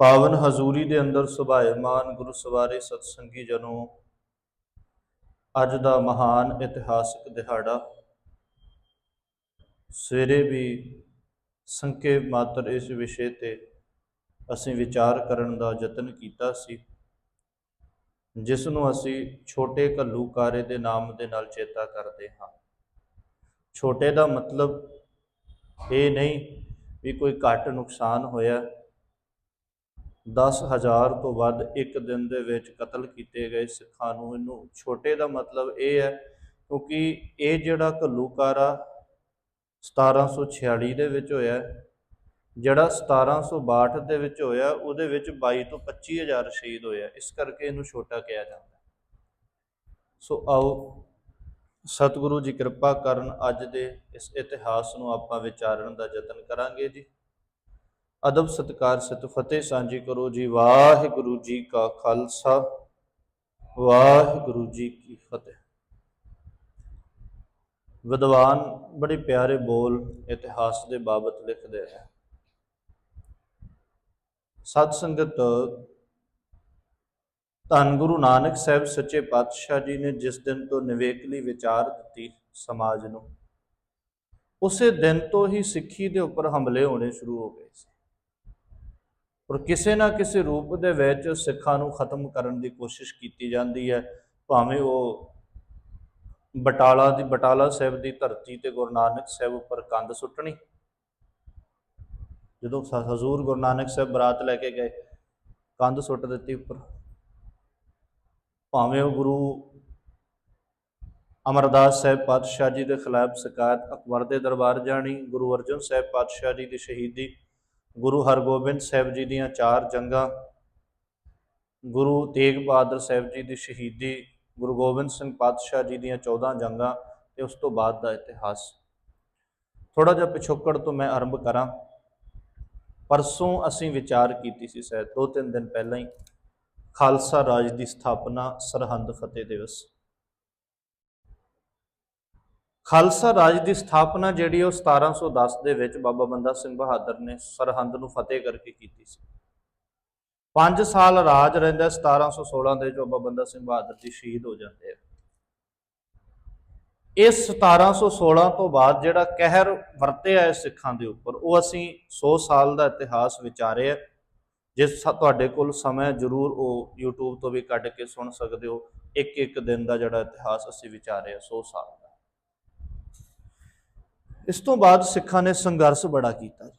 ਪਾਵਨ ਹਜ਼ੂਰੀ ਦੇ ਅੰਦਰ ਸੁਭਾਇਮਾਨ ਗੁਰੂ ਸਵਾਰੇ ਸਤਸੰਗੀ ਜਨੋ। ਅੱਜ ਦਾ ਮਹਾਨ ਇਤਿਹਾਸਕ ਦਿਹਾੜਾ। ਸਵੇਰੇ ਵੀ ਸੰਕੇ ਮਾਤਰ ਇਸ ਵਿਸ਼ੇ ਤੇ ਅਸੀਂ ਵਿਚਾਰ ਕਰਨ ਦਾ ਯਤਨ ਕੀਤਾ ਸੀ, ਜਿਸ ਨੂੰ ਅਸੀਂ ਛੋਟੇ ਘੱਲੂਕਾਰੇ ਦੇ ਨਾਮ ਦੇ ਨਾਲ ਚੇਤਾ ਕਰਦੇ ਹਾਂ। ਛੋਟੇ ਦਾ ਮਤਲਬ ਇਹ ਨਹੀਂ ਵੀ ਕੋਈ ਘੱਟ ਨੁਕਸਾਨ ਹੋਇਆ 10000 ਤੋਂ ਵੱਧ ਇੱਕ ਦਿਨ ਦੇ ਵਿੱਚ ਕਤਲ ਕੀਤੇ ਗਏ ਸਿੱਖਾਂ ਨੂੰ। ਇਹਨੂੰ ਛੋਟੇ ਦਾ ਮਤਲਬ ਇਹ ਹੈ ਕਿਉਂਕਿ ਇਹ ਜਿਹੜਾ ਘੱਲੂਕਾਰਾ 1746 ਦੇ ਵਿੱਚ ਹੋਇਆ ਜਿਹੜਾ 1762 ਦੇ ਵਿੱਚ ਹੋਇਆ ਉਹਦੇ ਵਿੱਚ 22 ਤੋਂ 25000 ਸ਼ਹੀਦ ਹੋਇਆ ਇਸ ਕਰਕੇ ਇਹਨੂੰ ਛੋਟਾ ਕਿਹਾ ਜਾਂਦਾ ਸੋ ਆਓ, ਸਤਿਗੁਰੂ ਜੀ ਕਿਰਪਾ ਕਰਨ ਅੱਜ ਦੇ ਇਸ ਇਤਿਹਾਸ ਨੂੰ ਆਪਾਂ ਵਿਚਾਰਨ ਦਾ ਯਤਨ ਕਰਾਂਗੇ ਜੀ। ਅਦਬ ਸਤਕਾਰ ਸਤ ਫਤਿਹ ਸਾਂਝੀ ਕਰੋ ਜੀ। ਵਾਹਿਗੁਰੂ ਜੀ ਕਾ ਖਾਲਸਾ, ਵਾਹਿਗੁਰੂ ਜੀ ਕੀ ਫਤਿਹ। ਵਿਦਵਾਨ ਬੜੇ ਪਿਆਰੇ ਬੋਲ ਇਤਿਹਾਸ ਦੇ ਬਾਬਤ ਲਿਖਦੇ ਹੈ ਸਤ ਸੰਗਤ, ਧੰਨ ਗੁਰੂ ਨਾਨਕ ਸਾਹਿਬ ਸੱਚੇ ਪਾਤਸ਼ਾਹ ਜੀ ਨੇ ਜਿਸ ਦਿਨ ਤੋਂ ਨਿਵੇਕਲੀ ਵਿਚਾਰ ਦਿੱਤੀ ਸਮਾਜ ਨੂੰ, ਉਸੇ ਦਿਨ ਤੋਂ ਹੀ ਸਿੱਖੀ ਦੇ ਉੱਪਰ ਹਮਲੇ ਹੋਣੇ ਸ਼ੁਰੂ ਹੋ ਗਏ ਸੀ। ਔਰ ਕਿਸੇ ਨਾ ਕਿਸੇ ਰੂਪ ਦੇ ਵਿੱਚ ਸਿੱਖਾਂ ਨੂੰ ਖਤਮ ਕਰਨ ਦੀ ਕੋਸ਼ਿਸ਼ ਕੀਤੀ ਜਾਂਦੀ ਹੈ, ਭਾਵੇਂ ਉਹ ਬਟਾਲਾ ਦੀ, ਬਟਾਲਾ ਸਾਹਿਬ ਦੀ ਧਰਤੀ ਤੇ ਗੁਰੂ ਨਾਨਕ ਸਾਹਿਬ ਉੱਪਰ ਕੰਧ ਸੁੱਟਣੀ। ਜਦੋਂ ਹਜ਼ੂਰ ਗੁਰੂ ਨਾਨਕ ਸਾਹਿਬ ਬਰਾਤ ਲੈ ਕੇ ਗਏ, ਕੰਧ ਸੁੱਟ ਦਿੱਤੀ ਉੱਪਰ। ਭਾਵੇਂ ਉਹ ਗੁਰੂ ਅਮਰਦਾਸ ਸਾਹਿਬ ਪਾਤਸ਼ਾਹ ਜੀ ਦੇ ਖਿਲਾਫ ਸ਼ਿਕਾਇਤ ਅਕਬਰ ਦੇ ਦਰਬਾਰ ਜਾਣੀ, ਗੁਰੂ ਅਰਜਨ ਸਾਹਿਬ ਪਾਤਸ਼ਾਹ ਜੀ ਦੀ ਸ਼ਹੀਦੀ ਗੁਰੂ ਹਰਗੋਬਿੰਦ ਸਾਹਿਬ ਜੀ ਦੀਆਂ ਚਾਰ ਜੰਗਾਂ, ਗੁਰੂ ਤੇਗ ਬਹਾਦਰ ਸਾਹਿਬ ਜੀ ਦੀ ਸ਼ਹੀਦੀ, ਗੁਰੂ ਗੋਬਿੰਦ ਸਿੰਘ ਪਾਤਸ਼ਾਹ ਜੀ ਦੀਆਂ 14 ਜੰਗਾਂ ਤੇ ਉਸ ਤੋਂ ਬਾਅਦ ਦਾ ਇਤਿਹਾਸ। ਥੋੜਾ ਜਿਹਾ ਪਿਛੋਕੜ ਤੋਂ ਮੈਂ ਆਰੰਭ ਕਰਾਂ। ਪਰਸੋਂ ਅਸੀਂ ਵਿਚਾਰ ਕੀਤੀ ਸੀ ਸ਼ਾਇਦ ਦੋ ਤਿੰਨ ਦਿਨ ਪਹਿਲਾਂ ਹੀ, ਖਾਲਸਾ ਰਾਜ ਦੀ ਸਥਾਪਨਾ ਸਰਹੰਦ ਫਤਿਹ ਦਿਵਸ। ਖਾਲਸਾ ਰਾਜ ਦੀ ਸਥਾਪਨਾ ਜਿਹੜੀ ਉਹ 1710 ਦੇ ਵਿੱਚ ਬਾਬਾ ਬੰਦਾ ਸਿੰਘ ਬਹਾਦਰ ਨੇ ਸਰਹੰਦ ਨੂੰ ਫਤਿਹ ਕਰਕੇ ਕੀਤੀ ਸੀ। 5 ਸਾਲ ਰਾਜ ਰਹਿੰਦਾ 1716 ਦੇ ਵਿੱਚ ਬਾਬਾ ਬੰਦਾ ਸਿੰਘ ਬਹਾਦਰ ਜੀ ਸ਼ਹੀਦ ਹੋ ਜਾਂਦੇ ਆ। ਇਸ 1716 ਤੋਂ ਬਾਅਦ ਜਿਹੜਾ ਕਹਿਰ ਵਰਤਿਆ ਹੈ ਸਿੱਖਾਂ ਦੇ ਉੱਪਰ, ਉਹ ਅਸੀਂ 100 ਸਾਲ ਦਾ ਇਤਿਹਾਸ ਵਿਚਾਰਿਆ ਜੇ ਸ- ਤੁਹਾਡੇ ਕੋਲ ਸਮਾਂ ਜ਼ਰੂਰ ਉਹ YouTube ਤੋਂ ਵੀ ਕੱਢ ਕੇ ਸੁਣ ਸਕਦੇ ਹੋ। ਇੱਕ ਇੱਕ ਦਿਨ ਦਾ ਜਿਹੜਾ ਇਤਿਹਾਸ ਅਸੀਂ ਵਿਚਾਰਿਆ 100 ਸਾਲ ਦਾ। ਇਸ ਤੋਂ ਬਾਅਦ ਸਿੱਖਾਂ ਨੇ ਸੰਘਰਸ਼ ਬੜਾ ਕੀਤਾ ਜੀ।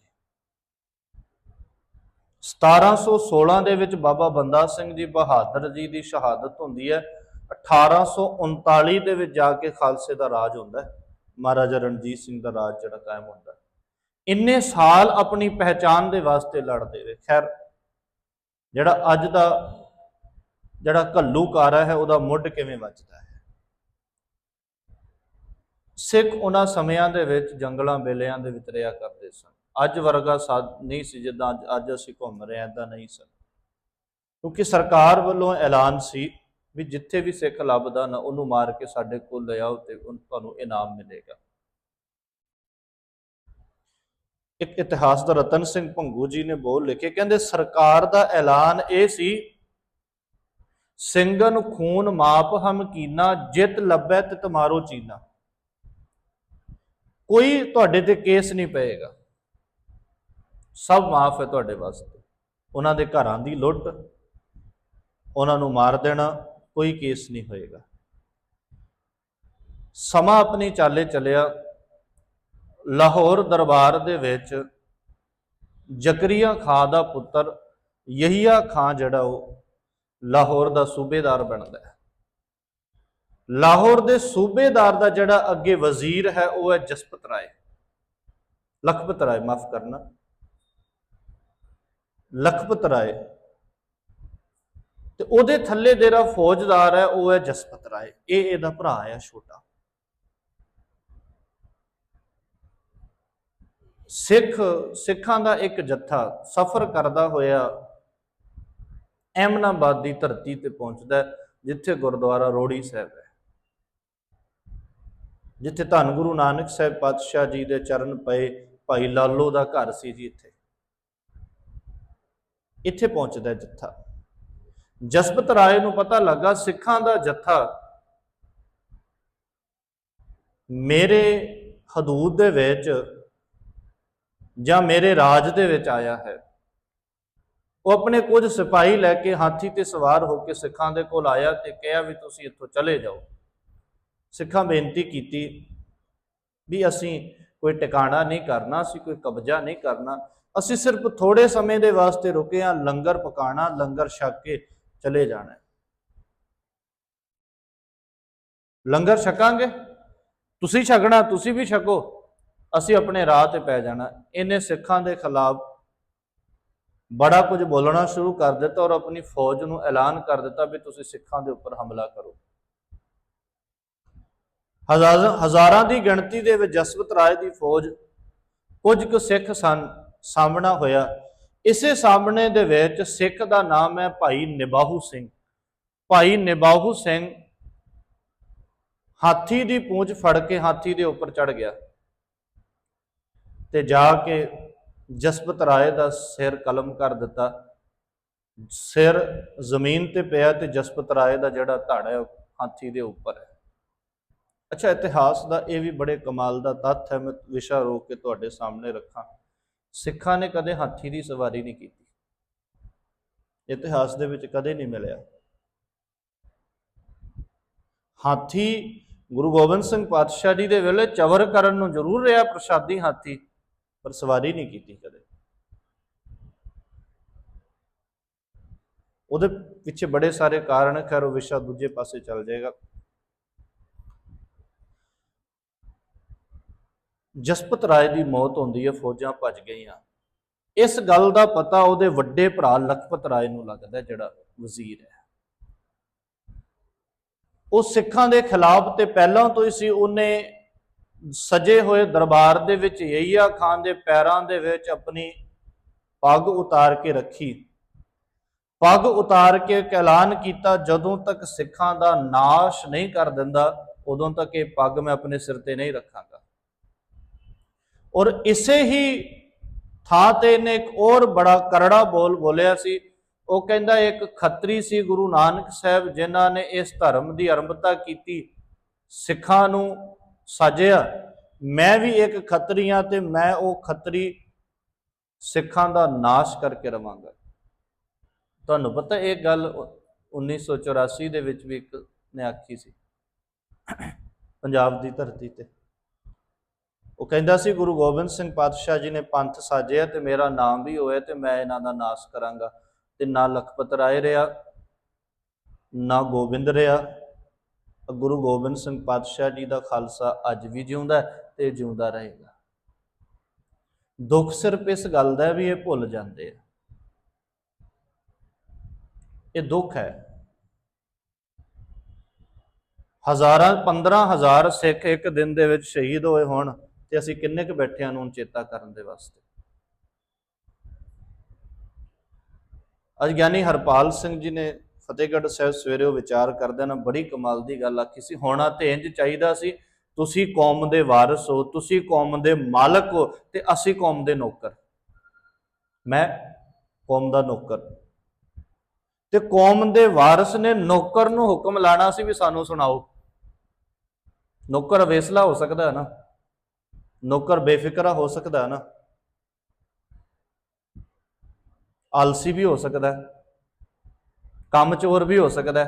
1716 ਦੇ ਵਿੱਚ ਬਾਬਾ ਬੰਦਾ ਸਿੰਘ ਜੀ ਬਹਾਦਰ ਜੀ ਦੀ ਸ਼ਹਾਦਤ ਹੁੰਦੀ ਹੈ। 1839 ਦੇ ਵਿੱਚ ਜਾ ਕੇ ਖਾਲਸੇ ਦਾ ਰਾਜ ਹੁੰਦਾ ਹੈ। ਮਹਾਰਾਜਾ ਰਣਜੀਤ ਸਿੰਘ ਦਾ ਰਾਜ ਜਿਹੜਾ ਕਾਇਮ ਹੁੰਦਾ ਇੰਨੇ ਸਾਲ ਆਪਣੀ ਪਹਿਚਾਨ ਦੇ ਵਾਸਤੇ ਲੜਦੇ ਰਹੇ। ਖੈਰ, ਜਿਹੜਾ ਅੱਜ ਦਾ ਜਿਹੜਾ ਘੱਲੂ ਕਾਰਾ ਹੈ, ਉਹਦਾ ਮੁੱਢ ਕਿਵੇਂ ਵੱਜਦਾ ਹੈ? ਸਿੱਖ ਉਹਨਾਂ ਸਮਿਆਂ ਦੇ ਵਿੱਚ ਜੰਗਲਾਂ ਬੇਲਿਆਂ ਦੇ ਵਿੱਚ ਰਿਹਾ ਕਰਦੇ ਸਨ। ਅੱਜ ਵਰਗਾ ਸਾਧ ਨਹੀਂ ਸੀ, ਜਿੱਦਾਂ ਅੱਜ- ਅੱਜ ਅਸੀਂ ਘੁੰਮ ਰਹੇ ਹਾਂ ਇਦਾਂ ਨਹੀਂ ਸਨ। ਕਿਉਂਕਿ ਸਰਕਾਰ ਵੱਲੋਂ ਐਲਾਨ ਸੀ ਵੀ ਜਿੱਥੇ ਵੀ ਸਿੱਖ ਲੱਭਦਾ ਨਾ, ਉਹਨੂੰ ਮਾਰ ਕੇ ਸਾਡੇ ਕੋਲ ਲੈ ਆਓ ਤੇ ਤੁਹਾਨੂੰ ਇਨਾਮ ਮਿਲੇਗਾ। ਇੱਕ ਇਤਿਹਾਸ ਦਾ ਰਤਨ ਸਿੰਘ ਭੰਗੂ ਜੀ ਨੇ ਬੋਲ ਲਿਖੇ, ਕਹਿੰਦੇ ਸਰਕਾਰ ਦਾ ਐਲਾਨ ਇਹ ਸੀ, ਸਿੰਘਨ ਖੂਨ ਮਾਪ ਹਮ ਕੀਨਾ, ਜਿਤ ਲੱਭੈ ਤੇ ਤੁਮਾਰੋ ਚੀਨਾ ਕੋਈ ਤੁਹਾਡੇ ਤੇ ਕੇਸ ਨਹੀਂ ਪਏਗਾ। ਸਭ ਮਾਫ ਹੈ ਤੁਹਾਡੇ ਵਾਸਤੇ। ਉਹਨਾਂ ਦੇ ਘਰਾਂ ਦੀ ਲੁੱਟ, ਉਹਨਾਂ ਨੂੰ ਮਾਰ ਦੇਣਾ, ਕੋਈ ਕੇਸ ਨਹੀਂ ਹੋਏਗਾ। ਸਮਾਂ ਆਪਣੀ ਚਾਲੇ ਚੱਲਿਆ। ਲਾਹੌਰ ਦਰਬਾਰ ਦੇ ਵਿੱਚ ਜ਼ਕਰੀਆ ਖਾਂ ਦਾ ਪੁੱਤਰ ਯਹੀਆ ਖਾਂ ਜਿਹੜਾ ਉਹ ਲਾਹੌਰ ਦਾ ਸੂਬੇਦਾਰ ਬਣਦਾ ਹੈ। ਲਾਹੌਰ ਦੇ ਸੂਬੇਦਾਰ ਦਾ ਜਿਹੜਾ ਅੱਗੇ ਵਜ਼ੀਰ ਹੈ, ਉਹ ਹੈ ਜਸਪਤ ਰਾਏ। ਲਖਪਤ ਰਾਏ, ਮਾਫ ਕਰਨਾ। ਲਖਪਤ ਰਾਏ। ਤੇ ਉਹਦੇ ਥੱਲੇ ਜਿਹੜਾ ਫੌਜਦਾਰ ਹੈ, ਉਹ ਹੈ ਜਸਪਤ ਰਾਏ। ਇਹ ਇਹਦਾ ਭਰਾ ਹੈ, ਛੋਟਾ। ਸਿੱਖ, ਸਿੱਖਾਂ ਦਾ ਇੱਕ ਜੱਥਾ ਸਫ਼ਰ ਕਰਦਾ ਹੋਇਆ ਐਮਨਾਬਾਦ ਦੀ ਧਰਤੀ ਤੇ ਪਹੁੰਚਦਾ ਜਿੱਥੇ ਗੁਰਦੁਆਰਾ ਰੋੜੀ ਸਾਹਿਬ ਹੈ। ਜਿੱਥੇ ਧੰਨ ਗੁਰੂ ਨਾਨਕ ਸਾਹਿਬ ਪਾਤਸ਼ਾਹ ਜੀ ਦੇ ਚਰਨ ਪਏ, ਭਾਈ ਲਾਲੋ ਦਾ ਘਰ ਸੀ ਜੀ ਇੱਥੇ। ਇੱਥੇ ਪਹੁੰਚਦਾ ਜੱਥਾ। ਜਸਪਤ ਰਾਏ ਨੂੰ ਪਤਾ ਲੱਗਾ, ਸਿੱਖਾਂ ਦਾ ਜੱਥਾ, ਮੇਰੇ ਹਦੂਦ ਦੇ ਵਿੱਚ ਜਾਂ ਮੇਰੇ ਰਾਜ ਦੇ ਵਿੱਚ ਆਇਆ ਹੈ। ਉਹ ਆਪਣੇ ਕੁਝ ਸਿਪਾਹੀ ਲੈ ਕੇ ਹਾਥੀ ਤੇ ਸਵਾਰ ਹੋ ਕੇ ਸਿੱਖਾਂ ਦੇ ਕੋਲ ਆਇਆ ਤੇ ਕਿਹਾ ਵੀ ਤੁਸੀਂ ਇੱਥੋਂ ਚਲੇ ਜਾਓ। ਸਿੱਖਾਂ ਬੇਨਤੀ ਕੀਤੀ ਵੀ ਅਸੀਂ ਕੋਈ ਟਿਕਾਣਾ ਨਹੀਂ ਕਰਨਾ, ਅਸੀਂ ਕੋਈ ਕਬਜ਼ਾ ਨਹੀਂ ਕਰਨਾ। ਅਸੀਂ ਸਿਰਫ ਥੋੜੇ ਸਮੇਂ ਦੇ ਵਾਸਤੇ ਰੁਕੇ ਹਾਂ, ਲੰਗਰ ਪਕਾਣਾ ਲੰਗਰ ਛਕ ਕੇ ਚਲੇ ਜਾਣਾ ਲੰਗਰ ਛਕਾਂਗੇ? ਤੁਸੀਂ ਛਕਣਾ, ਤੁਸੀਂ ਵੀ ਛਕੋ। ਅਸੀਂ ਆਪਣੇ ਰਾਹ ਤੇ ਪੈ ਜਾਣਾ। ਇਹਨੇ ਸਿੱਖਾਂ ਦੇ ਖਿਲਾਫ ਬੜਾ ਕੁਝ ਬੋਲਣਾ ਸ਼ੁਰੂ ਕਰ ਦਿੱਤਾ ਔਰ ਆਪਣੀ ਫੌਜ ਨੂੰ ਐਲਾਨ ਕਰ ਦਿੱਤਾ ਵੀ ਤੁਸੀਂ ਸਿੱਖਾਂ ਦੇ ਉੱਪਰ ਹਮਲਾ ਕਰੋ। ਹਜ਼ਾਰਾਂ ਹਜ਼ਾਰਾਂ ਦੀ ਗਿਣਤੀ ਦੇ ਵਿੱਚ ਜਸਵੰਤ ਰਾਏ ਦੀ ਫੌਜ ਕੁਝ ਕੁ ਸਿੱਖ ਸਨ, ਸਾਹਮਣਾ ਹੋਇਆ। ਇਸੇ ਸਾਹਮਣੇ ਦੇ ਵਿੱਚ ਸਿੱਖ ਦਾ ਨਾਮ ਹੈ ਭਾਈ ਨਿਬਾਹੂ ਸਿੰਘ। ਭਾਈ ਨਿਬਾਹੂ ਸਿੰਘ ਹਾਥੀ ਦੀ ਪੂੰਛ ਫੜ ਕੇ ਹਾਥੀ ਦੇ ਉੱਪਰ ਚੜ ਗਿਆ ਤੇ ਜਾ ਕੇ ਜਸਪਤ ਰਾਏ ਦਾ ਸਿਰ ਕਲਮ ਕਰ ਦਿੱਤਾ। ਸਿਰ ਜ਼ਮੀਨ ਤੇ ਪਿਆ ਤੇ ਜਸਪਤ ਰਾਏ ਦਾ ਜਿਹੜਾ ਧੜ ਹੈ ਉਹ ਹਾਥੀ ਦੇ ਉੱਪਰ ਹੈ। ਅੱਛਾ, ਇਤਿਹਾਸ ਦਾ ਇਹ ਵੀ ਬੜੇ ਕਮਾਲ ਦਾ ਤੱਥ ਹੈ, ਮੈਂ ਵਿਸ਼ਾ ਰੋਕ ਕੇ ਤੁਹਾਡੇ ਸਾਹਮਣੇ ਰੱਖਾਂ। ਸਿੱਖਾਂ ਨੇ ਕਦੇ ਹਾਥੀ ਦੀ ਸਵਾਰੀ ਨਹੀਂ ਕੀਤੀ। ਇਤਿਹਾਸ ਦੇ ਵਿੱਚ ਕਦੇ ਨਹੀਂ ਮਿਲਿਆ। ਹਾਥੀ ਗੁਰੂ ਗੋਬਿੰਦ ਸਿੰਘ ਪਾਤਸ਼ਾਹ ਜੀ ਦੇ ਵੇਲੇ ਚਵਰ ਕਰਨ ਨੂੰ ਜ਼ਰੂਰ ਰਿਹਾ, ਪ੍ਰਸ਼ਾਦੀ ਹਾਥੀ, ਪਰ ਸਵਾਰੀ ਨਹੀਂ ਕੀਤੀ ਕਦੇ। ਉਹਦੇ ਪਿੱਛੇ ਬੜੇ ਸਾਰੇ ਕਾਰਨ, ਖੈਰ ਉਹ ਵਿਸ਼ਾ ਦੂਜੇ ਪਾਸੇ ਚੱਲ ਜਾਏਗਾ। ਜਸਪਤ ਰਾਏ ਦੀ ਮੌਤ ਹੁੰਦੀ ਹੈ, ਫੌਜਾਂ ਭੱਜ ਗਈਆਂ। ਇਸ ਗੱਲ ਦਾ ਪਤਾ ਉਹਦੇ ਵੱਡੇ ਭਰਾ ਲਖਪਤ ਰਾਏ ਨੂੰ ਲੱਗਦਾ ਜਿਹੜਾ ਵਜ਼ੀਰ ਹੈ। ਉਹ ਸਿੱਖਾਂ ਦੇ ਖਿਲਾਫ ਤੇ ਪਹਿਲਾਂ ਤੋਂ ਹੀ ਸੀ, ਉਹਨੇ ਸਜੇ ਹੋਏ ਦਰਬਾਰ ਦੇ ਵਿੱਚ ਯਈਆ ਖਾਨ ਦੇ ਪੈਰਾਂ ਦੇ ਵਿੱਚ ਆਪਣੀ ਪੱਗ ਉਤਾਰ ਕੇ ਰੱਖੀ। ਪੱਗ ਉਤਾਰ ਕੇ ਇੱਕ ਐਲਾਨ ਕੀਤਾ, ਜਦੋਂ ਤੱਕ ਸਿੱਖਾਂ ਦਾ ਨਾਸ਼ ਨਹੀਂ ਕਰ ਦਿੰਦਾ, ਉਦੋਂ ਤੱਕ ਇਹ ਪੱਗ ਮੈਂ ਆਪਣੇ ਸਿਰ ਤੇ ਨਹੀਂ ਰੱਖਾਂਗਾ। ਔਰ ਇਸੇ ਹੀ ਥਾਂ ਤੇ ਇਹਨੇ ਇੱਕ ਹੋਰ ਬੜਾ ਕਰੜਾ ਬੋਲ ਬੋਲਿਆ ਸੀ। ਉਹ ਕਹਿੰਦਾ, ਇੱਕ ਖੱਤਰੀ ਸੀ ਗੁਰੂ ਨਾਨਕ ਸਾਹਿਬ, ਜਿਨ੍ਹਾਂ ਨੇ ਇਸ ਧਰਮ ਦੀ ਆਰੰਭਤਾ ਕੀਤੀ, ਸਿੱਖਾਂ ਨੂੰ ਸਾਜਿਆ। ਮੈਂ ਵੀ ਇੱਕ ਖੱਤਰੀ ਹਾਂ ਤੇ ਮੈਂ ਉਹ ਖੱਤਰੀ ਸਿੱਖਾਂ ਦਾ ਨਾਸ਼ ਕਰਕੇ ਰਵਾਂਗਾ। ਤੁਹਾਨੂੰ ਪਤਾ ਇਹ ਗੱਲ 1984 ਦੇ ਵਿੱਚ ਵੀ ਇੱਕ ਨੇ ਆਖੀ ਸੀ, ਪੰਜਾਬ ਦੀ ਧਰਤੀ ਤੇ। ਉਹ ਕਹਿੰਦਾ ਸੀ, ਗੁਰੂ ਗੋਬਿੰਦ ਸਿੰਘ ਪਾਤਸ਼ਾਹ ਜੀ ਨੇ ਪੰਥ ਸਾਜਿਆ ਤੇ ਮੇਰਾ ਨਾਮ ਵੀ ਹੋਇਆ ਤੇ ਮੈਂ ਇਹਨਾਂ ਦਾ ਨਾਸ਼ ਕਰਾਂਗਾ ਤੇ ਨਾ ਲਖਪਤ ਰਾਏ ਰਿਹਾ, ਨਾ ਗੋਬਿੰਦ ਰਿਹਾ। ਗੁਰੂ ਗੋਬਿੰਦ ਸਿੰਘ ਪਾਤਸ਼ਾਹ ਜੀ ਦਾ ਖਾਲਸਾ ਅੱਜ ਵੀ ਜਿਉਂਦਾ ਹੈ ਤੇ ਜਿਉਂਦਾ ਰਹੇਗਾ। ਦੁੱਖ ਸਿਰਫ ਇਸ ਗੱਲ ਦਾ ਵੀ ਇਹ ਭੁੱਲ ਜਾਂਦੇ ਆ। ਇਹ ਦੁੱਖ ਹੈ। ਹਜ਼ਾਰਾਂ 15000 ਸਿੱਖ ਇੱਕ ਦਿਨ ਦੇ ਵਿੱਚ ਸ਼ਹੀਦ ਹੋਏ ਹੋਣ। ਤੇ ਅਸੀਂ ਕਿੰਨੇ ਕੁ ਬੈਠਿਆਂ ਨੂੰ ਚੇਤਾ ਕਰਨ ਦੇ ਵਾਸਤੇ? ਅੱਜ ਗਿਆਨੀ ਹਰਪਾਲ ਸਿੰਘ ਜੀ ਨੇ ਫਤਿਹਗੜ੍ਹ ਸਾਹਿਬ ਸਵੇਰੇ ਉਹ ਵਿਚਾਰ ਕਰਦਿਆਂ ਨਾ, ਬੜੀ ਕਮਾਲ ਦੀ ਗੱਲ ਆਖੀ ਸੀ, ਹੋਣਾ ਤੇ ਇੰਜ ਚਾਹੀਦਾ ਸੀ, ਤੁਸੀਂ ਕੌਮ ਦੇ ਵਾਰਿਸ ਹੋ, ਤੁਸੀਂ ਕੌਮ ਦੇ ਮਾਲਕ ਹੋ ਤੇ ਅਸੀਂ ਕੌਮ ਦੇ ਨੌਕਰ। ਮੈਂ ਕੌਮ ਦਾ ਨੌਕਰ। ਤੇ ਕੌਮ ਦੇ ਵਾਰਿਸ ਨੇ ਨੌਕਰ ਨੂੰ ਹੁਕਮ ਲਾਣਾ ਸੀ ਵੀ ਸਾਨੂੰ ਸੁਣਾਓ। ਨੌਕਰ ਵੇਸਲਾ ਹੋ ਸਕਦਾ ਹੈ ਨਾ। ਨੌਕਰ ਬੇਫਿਕਰਾ ਹੋ ਸਕਦਾ ਹੈ ਨਾ। ਆਲਸੀ ਵੀ ਹੋ ਸਕਦਾ ਕੰਮ ਚੋਰ ਵੀ ਹੋ ਸਕਦਾ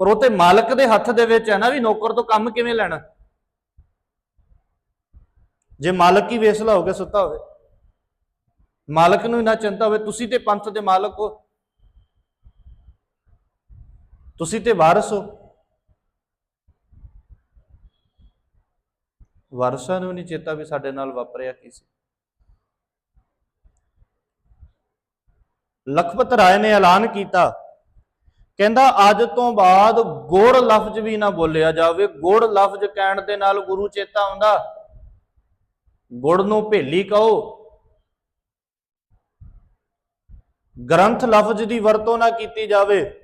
ਪਰ ਉਹ ਤੇ ਮਾਲਕ ਦੇ ਹੱਥ ਦੇ ਵਿੱਚ ਹੈ ਨਾ ਵੀ ਨੌਕਰ ਤੋਂ ਕੰਮ ਕਿਵੇਂ ਲੈਣਾ। ਜੇ ਮਾਲਕ ਹੀ ਵੇਸਲਾ ਹੋ ਕੇ ਸੁੱਤਾ ਹੋਵੇ। ਮਾਲਕ ਨੂੰ ਨਾ ਚਿੰਤਾ ਹੋਵੇ, ਤੁਸੀਂ ਤੇ ਪੰਥ ਦੇ ਮਾਲਕ ਹੋ। ਤੁਸੀਂ ਤੇ ਵਾਰਿਸ ਹੋ। ਵਾਰਸਾਂ ਨੂੰ ਨਹੀਂ ਚੇਤਾ ਵੀ ਸਾਡੇ ਨਾਲ ਵਾਪਰਿਆ ਕੀ ਸੀ। ਲਖਪਤ ਰਾਏ ਨੇ ਐਲਾਨ ਕੀਤਾ। ਕਹਿੰਦਾ, ਅੱਜ ਤੋਂ ਬਾਅਦ ਗੁੜ ਲਫ਼ਜ਼ ਵੀ ਨਾ ਬੋਲਿਆ ਜਾਵੇ। ਗੁੜ ਲਫ਼ਜ਼ ਕਹਿਣ ਦੇ ਨਾਲ ਗੁਰੂ ਚੇਤਾ ਆਉਂਦਾ, ਗੁੜ ਨੂੰ ਭੇਲੀ ਕਹੋ। ਗ੍ਰੰਥ ਲਫ਼ਜ਼ ਦੀ ਵਰਤੋਂ ਨਾ ਕੀਤੀ ਜਾਵੇ।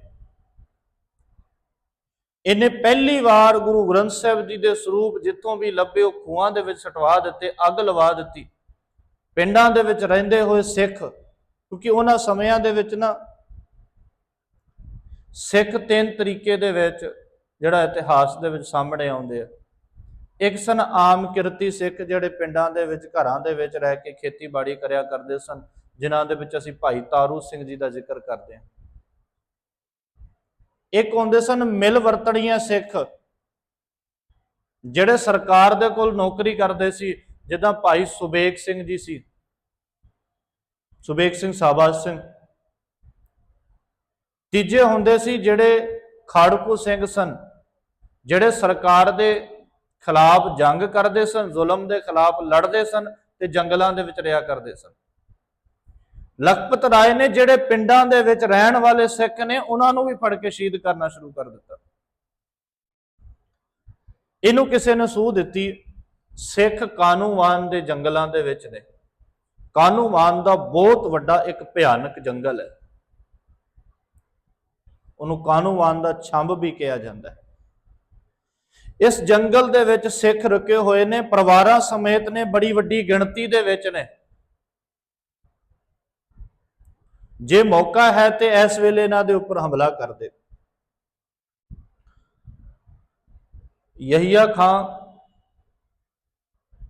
ਇਹਨੇ ਪਹਿਲੀ ਵਾਰ ਗੁਰੂ ਗ੍ਰੰਥ ਸਾਹਿਬ ਜੀ ਦੇ ਸਰੂਪ ਜਿੱਥੋਂ ਵੀ ਲੱਭੇ, ਉਹ ਖੂਹਾਂ ਦੇ ਵਿੱਚ ਸਟਵਾ ਦਿੱਤੇ, ਅੱਗ ਲਵਾ ਦਿੱਤੀ। ਪਿੰਡਾਂ ਦੇ ਵਿੱਚ ਰਹਿੰਦੇ ਹੋਏ ਸਿੱਖ, ਕਿਉਂਕਿ ਉਹਨਾਂ ਸਮਿਆਂ ਦੇ ਵਿੱਚ ਨਾ ਸਿੱਖ ਤਿੰਨ ਤਰੀਕੇ ਦੇ ਵਿੱਚ ਜਿਹੜਾ ਇਤਿਹਾਸ ਦੇ ਵਿੱਚ ਸਾਹਮਣੇ ਆਉਂਦੇ ਆ। ਇੱਕ ਸਨ ਆਮ ਕਿਰਤੀ ਸਿੱਖ, ਜਿਹੜੇ ਪਿੰਡਾਂ ਦੇ ਵਿੱਚ, ਘਰਾਂ ਦੇ ਵਿੱਚ ਰਹਿ ਕੇ ਖੇਤੀਬਾੜੀ ਕਰਿਆ ਕਰਦੇ ਸਨ, ਜਿਨ੍ਹਾਂ ਦੇ ਵਿੱਚ ਅਸੀਂ ਭਾਈ ਤਾਰੂ ਸਿੰਘ ਜੀ ਦਾ ਜ਼ਿਕਰ ਕਰਦੇ ਹਾਂ। ਇੱਕ ਹੁੰਦੇ ਸਨ ਮਿਲ ਵਰਤਣੀਆਂ ਸਿੱਖ, ਜਿਹੜੇ ਸਰਕਾਰ ਦੇ ਕੋਲ ਨੌਕਰੀ ਕਰਦੇ ਸੀ, ਜਿੱਦਾਂ ਭਾਈ ਸੁਬੇਕ ਸਿੰਘ ਜੀ ਸੀ। ਸੁਬੇਕ ਸਿੰਘ ਸਾਬਾਜ ਸਿੰਘ। ਤੀਜੇ ਹੁੰਦੇ ਸੀ ਜਿਹੜੇ ਖਾੜਕੂ ਸਿੰਘ ਸਨ, ਜਿਹੜੇ ਸਰਕਾਰ ਦੇ ਖਿਲਾਫ ਜੰਗ ਕਰਦੇ ਸਨ, ਜ਼ੁਲਮ ਦੇ ਖਿਲਾਫ ਲੜਦੇ ਸਨ ਤੇ ਜੰਗਲਾਂ ਦੇ ਵਿੱਚ ਰਿਹਾ ਕਰਦੇ ਸਨ। ਲਖਪਤ ਰਾਏ ਨੇ ਜਿਹੜੇ ਪਿੰਡਾਂ ਦੇ ਵਿੱਚ ਰਹਿਣ ਵਾਲੇ ਸਿੱਖ ਨੇ, ਉਹਨਾਂ ਨੂੰ ਵੀ ਫੜ ਕੇ ਸ਼ਹੀਦ ਕਰਨਾ ਸ਼ੁਰੂ ਕਰ ਦਿੱਤਾ। ਇਹਨੂੰ ਕਿਸੇ ਨੇ ਸੂਹ ਦਿੱਤੀ, ਸਿੱਖ ਕਾਨੂੰਵਾਨ ਦੇ ਜੰਗਲਾਂ ਦੇ ਵਿੱਚ ਨੇ। ਕਾਨੂੰਵਾਨ ਦਾ ਬਹੁਤ ਵੱਡਾ ਇੱਕ ਭਿਆਨਕ ਜੰਗਲ ਹੈ। ਉਹਨੂੰ ਕਾਨੂੰਵਾਨ ਦਾ ਛੰਭ ਵੀ ਕਿਹਾ ਜਾਂਦਾ ਹੈ। ਇਸ ਜੰਗਲ ਦੇ ਵਿੱਚ ਸਿੱਖ ਰੁਕੇ ਹੋਏ ਨੇ, ਪਰਿਵਾਰਾਂ ਸਮੇਤ ਨੇ, ਬੜੀ ਵੱਡੀ ਗਿਣਤੀ ਦੇ ਵਿੱਚ ਨੇ। ਜੇ ਮੌਕਾ ਹੈ ਤੇ ਇਸ ਵੇਲੇ ਇਹਨਾਂ ਦੇ ਉੱਪਰ ਹਮਲਾ ਕਰ ਦੇ। ਯਹੀਆ ਖਾਂ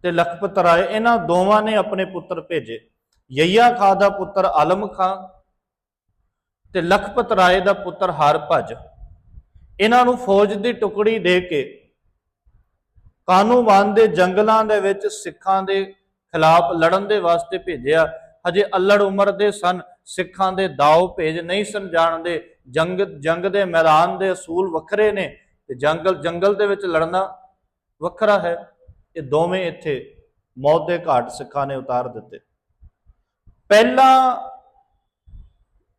ਤੇ ਲਖਪਤ ਰਾਏ, ਇਹਨਾਂ ਦੋਵਾਂ ਨੇ ਆਪਣੇ ਪੁੱਤਰ ਭੇਜੇ। ਯਹੀਆ ਖਾਂ ਦਾ ਪੁੱਤਰ ਆਲਮ ਖਾਂ ਤੇ ਲਖਪਤ ਰਾਏ ਦਾ ਪੁੱਤਰ ਹਰਭਜ। ਇਹਨਾਂ ਨੂੰ ਫੌਜ ਦੀ ਟੁਕੜੀ ਦੇ ਕੇ ਕਾਨੂੰਵਾਨ ਦੇ ਜੰਗਲਾਂ ਦੇ ਵਿੱਚ ਸਿੱਖਾਂ ਦੇ ਖਿਲਾਫ ਲੜਨ ਦੇ ਵਾਸਤੇ ਭੇਜਿਆ। ਹਜੇ ਅਲੜ ਉਮਰ ਦੇ ਸਨ। ਸਿੱਖਾਂ ਦੇ ਦਾਅ ਭੇਜ ਨਹੀਂ ਸਨ ਜਾਣਦੇ ਜੰਗ ਜੰਗ ਦੇ ਮੈਦਾਨ ਦੇ ਅਸੂਲ ਵੱਖਰੇ ਨੇ ਤੇ ਜੰਗਲ ਜੰਗਲ ਦੇ ਵਿੱਚ ਲੜਨਾ ਵੱਖਰਾ ਹੈ। ਇਹ ਦੋਵੇਂ ਇੱਥੇ ਮੌਤ ਦੇ ਘਾਟ ਸਿੱਖਾਂ ਨੇ ਉਤਾਰ ਦਿੱਤੇ। ਪਹਿਲਾਂ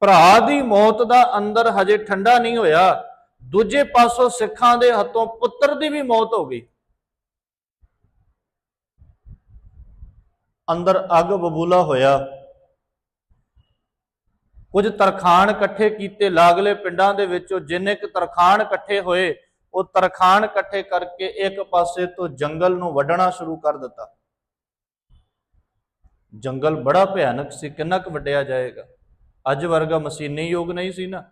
ਭਰਾ ਦੀ ਮੌਤ ਦਾ ਅੰਦਰ ਹਜੇ ਠੰਡਾ ਨਹੀਂ ਹੋਇਆ, ਦੂਜੇ ਪਾਸੋਂ ਸਿੱਖਾਂ ਦੇ ਹੱਥੋਂ ਪੁੱਤਰ ਦੀ ਵੀ ਮੌਤ ਹੋ ਗਈ। ਅੰਦਰ ਅੱਗ ਬਬੂਲਾ ਹੋਇਆ। ਕੁਝ ਤਰਖਾਣ ਇਕੱਠੇ ਕੀਤੇ ਲਾਗਲੇ ਪਿੰਡਾਂ ਦੇ ਵਿੱਚੋਂ ਜਿੰਨੇ ਕੁ ਤਰਖਾਣ ਇਕੱਠੇ ਹੋਏ, ਉਹ ਤਰਖਾਣ ਇਕੱਠੇ ਕਰਕੇ ਇੱਕ ਪਾਸੇ ਤੋਂ ਜੰਗਲ ਨੂੰ ਵੱਢਣਾ ਸ਼ੁਰੂ ਕਰ ਦਿੱਤਾ। ਜੰਗਲ ਬੜਾ ਭਿਆਨਕ ਸੀ, ਕਿੰਨਾ ਕੁ ਵੱਢਿਆ ਜਾਏਗਾ? ਅੱਜ ਵਰਗਾ ਮਸ਼ੀਨੀ ਯੁੱਗ ਨਹੀਂ ਸੀ ਨਾ।